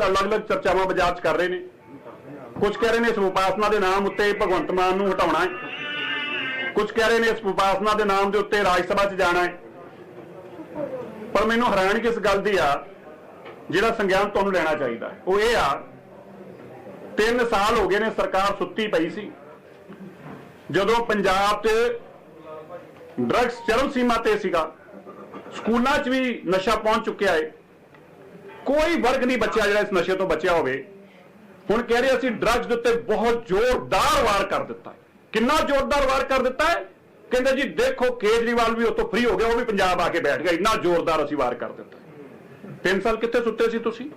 ਲੋਕ ਅਲੱਗ-ਅਲੱਗ ਚਰਚਾਵਾਂ ਬਾਜ਼ਾਰ 'ਚ ਕਰ ਰਹੇ ਨੇ। ਕੁਝ ਕਹਿ ਰਹੇ ਨੇ ਇਸ ਉਪਾਸਨਾ ਦੇ ਨਾਮ ਉੱਤੇ ਭਗਵੰਤ ਮਾਨ ਨੂੰ ਹਟਾਉਣਾ ਹੈ। ਕੁਝ ਕਹਿ ਰਹੇ ਨੇ ਇਸ ਉਪਾਸਨਾ ਦੇ ਨਾਮ ਦੇ ਉੱਤੇ ਰਾਜ ਸਭਾ 'ਚ ਜਾਣਾ ਹੈ। ਪਰ ਮੈਨੂੰ ਹੈਰਾਨੀ ਕਿਸ ਗੱਲ ਦੀ ਆ, ਜਿਹੜਾ ਸੰਗਿਆਨ ਤੁਹਾਨੂੰ ਲੈਣਾ ਚਾਹੀਦਾ ਉਹ ਇਹ ਆ 3 ਸਾਲ ਹੋ ਗਏ ਨੇ ਸਰਕਾਰ ਸੁੱਤੀ ਪਈ ਸੀ। ਜਦੋਂ ਪੰਜਾਬ 'ਚ ਡਰੱਗਸ ਚਰਮ ਸੀਮਾ ਤੇ ਸੀਗਾ, ਸਕੂਲਾਂ 'ਚ ਵੀ ਨਸ਼ਾ ਪਹੁੰਚ ਚੁੱਕਿਆ ਹੈ ਕੋਈ ਵਰਗ ਨਹੀਂ ਬਚਿਆ ਜਿਹੜਾ ਇਸ ਨਸ਼ੇ ਤੋਂ ਬਚਿਆ ਹੋਵੇ। ਹੁਣ ਕਹਿ ਰਹੇ ਅਸੀਂ ਡਰੱਗਸ ਦੇ ਉੱਤੇ ਬਹੁਤ ਜ਼ੋਰਦਾਰ ਵਾਰ ਕਰ ਦਿੱਤਾ ਕਿੰਨਾ ਜ਼ੋਰਦਾਰ ਵਾਰ ਕਰ ਦਿੱਤਾ ਹੈ? ਕਹਿੰਦੇ ਜੀ, ਦੇਖੋ, ਕੇਜਰੀਵਾਲ ਵੀ ਉਤੋਂ ਫ੍ਰੀ ਹੋ ਗਿਆ, ਉਹ ਵੀ ਪੰਜਾਬ ਆ ਕੇ ਬੈਠ ਗਿਆ। ਇੰਨਾ ਜ਼ੋਰਦਾਰ ਅਸੀਂ ਵਾਰ ਕਰ ਦਿੱਤਾ ਤਿੰਨ ਸਾਲ ਕਿੱਥੇ ਸੁੱਤੇ ਸੀ ਤੁਸੀਂ?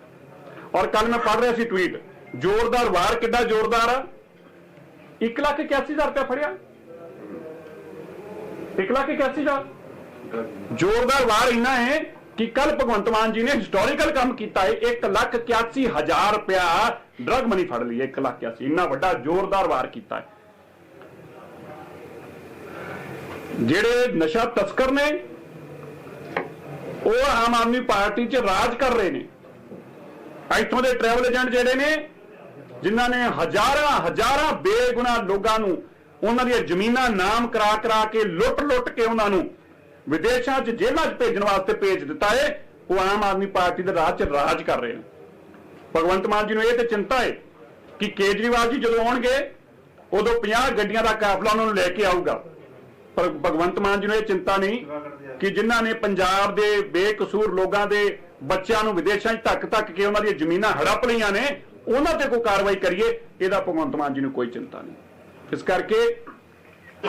ਔਰ ਕੱਲ ਮੈਂ ਪੜ੍ਹ ਰਿਹਾ ਸੀ ਟਵੀਟ ਜ਼ੋਰਦਾਰ ਵਾਰ ਕਿੱਡਾ ਜ਼ੋਰਦਾਰ ਆ? 1 ਲੱਖ 81000 ਰੁਪਏ ਫੜਿਆ। 1 ਲੱਖ 81000 ਜ਼ੋਰਦਾਰ ਵਾਰ ਇੰਨਾ ਹੈ ਕਿ ਕੱਲ ਭਗਵੰਤ ਮਾਨ ਜੀ ਨੇ ਹਿਸਟੋਰੀਕਲ ਕੰਮ ਕੀਤਾ ਹੈ 1 ਲੱਖ 81 ਹਜ਼ਾਰ ਰੁਪਇਆ ਡਰਗ ਮਨੀ ਫੜ ਲਈ 1 ਲੱਖ 81 ਇੰਨਾ ਵੱਡਾ ਜ਼ੋਰਦਾਰ ਵਾਰ ਕੀਤਾ ਹੈ ਜਿਹੜੇ ਨਸ਼ਾ ਤਸਕਰ ਨੇ ਉਹ ਆਮ ਆਦਮੀ ਪਾਰਟੀ 'ਚ ਰਾਜ ਕਰ ਰਹੇ ਨੇ ਇੱਥੋਂ ਦੇ ਟਰੈਵਲ ਏਜੰਟ ਜਿਹੜੇ ਨੇ ਜਿਨ੍ਹਾਂ ਨੇ ਹਜ਼ਾਰਾਂ ਹਜ਼ਾਰਾਂ ਬੇਗੁਨਾਹ ਲੋਕਾਂ ਨੂੰ ਉਹਨਾਂ ਦੀਆਂ ਜ਼ਮੀਨਾਂ ਨਾਮ ਕਰਾ ਕਰਾ ਕੇ ਲੁੱਟ-ਲੁੱਟ ਕੇ ਉਹਨਾਂ ਨੂੰ ਵਿਦੇਸ਼ਾਂ 'ਚ ਜੇਲ੍ਹਾਂ 'ਚ ਭੇਜਣ ਵਾਸਤੇ ਭੇਜ ਦਿੱਤਾ ਹੈ ਉਹ ਆਮ ਆਦਮੀ ਪਾਰਟੀ ਦੇ ਰਾਜ 'ਚ ਰਾਜ ਕਰ ਰਹੇ ਨੇ। ਭਗਵੰਤ ਮਾਨ ਜੀ ਨੂੰ ਇਹ ਤੇ ਚਿੰਤਾ ਏ ਕਿ ਕੇਜਰੀਵਾਲ ਜੀ ਜਦੋਂ ਆਉਣਗੇ, ਉਦੋਂ 50 ਗੱਡੀਆਂ ਦਾ ਕਾਫਲਾ ਉਹਨਾਂ ਨੂੰ ਲੈ ਕੇ ਆਊਗਾ। ਪਰ ਭਗਵੰਤ ਮਾਨ ਜੀ ਨੂੰ ਇਹ ਚਿੰਤਾ ਨਹੀਂ ਕਿ ਜਿਨ੍ਹਾਂ ਨੇ ਪੰਜਾਬ ਦੇ ਬੇਕਸੂਰ ਲੋਕਾਂ ਦੇ ਬੱਚਿਆਂ ਨੂੰ ਵਿਦੇਸ਼ਾਂ 'ਚ ਧੱਕ ਧੱਕ ਕੇ ਉਹਨਾਂ ਦੀਆਂ ਜ਼ਮੀਨਾਂ ਹੜਪ ਲਈਆਂ ਨੇ, ਉਹਨਾਂ ਤੇ ਕੋਈ ਕਾਰਵਾਈ ਕਰੀਏ, ਇਹਦਾ ਭਗਵੰਤ ਮਾਨ ਜੀ ਨੂੰ ਕੋਈ ਚਿੰਤਾ ਨਹੀਂ। ਇਸ ਕਰਕੇ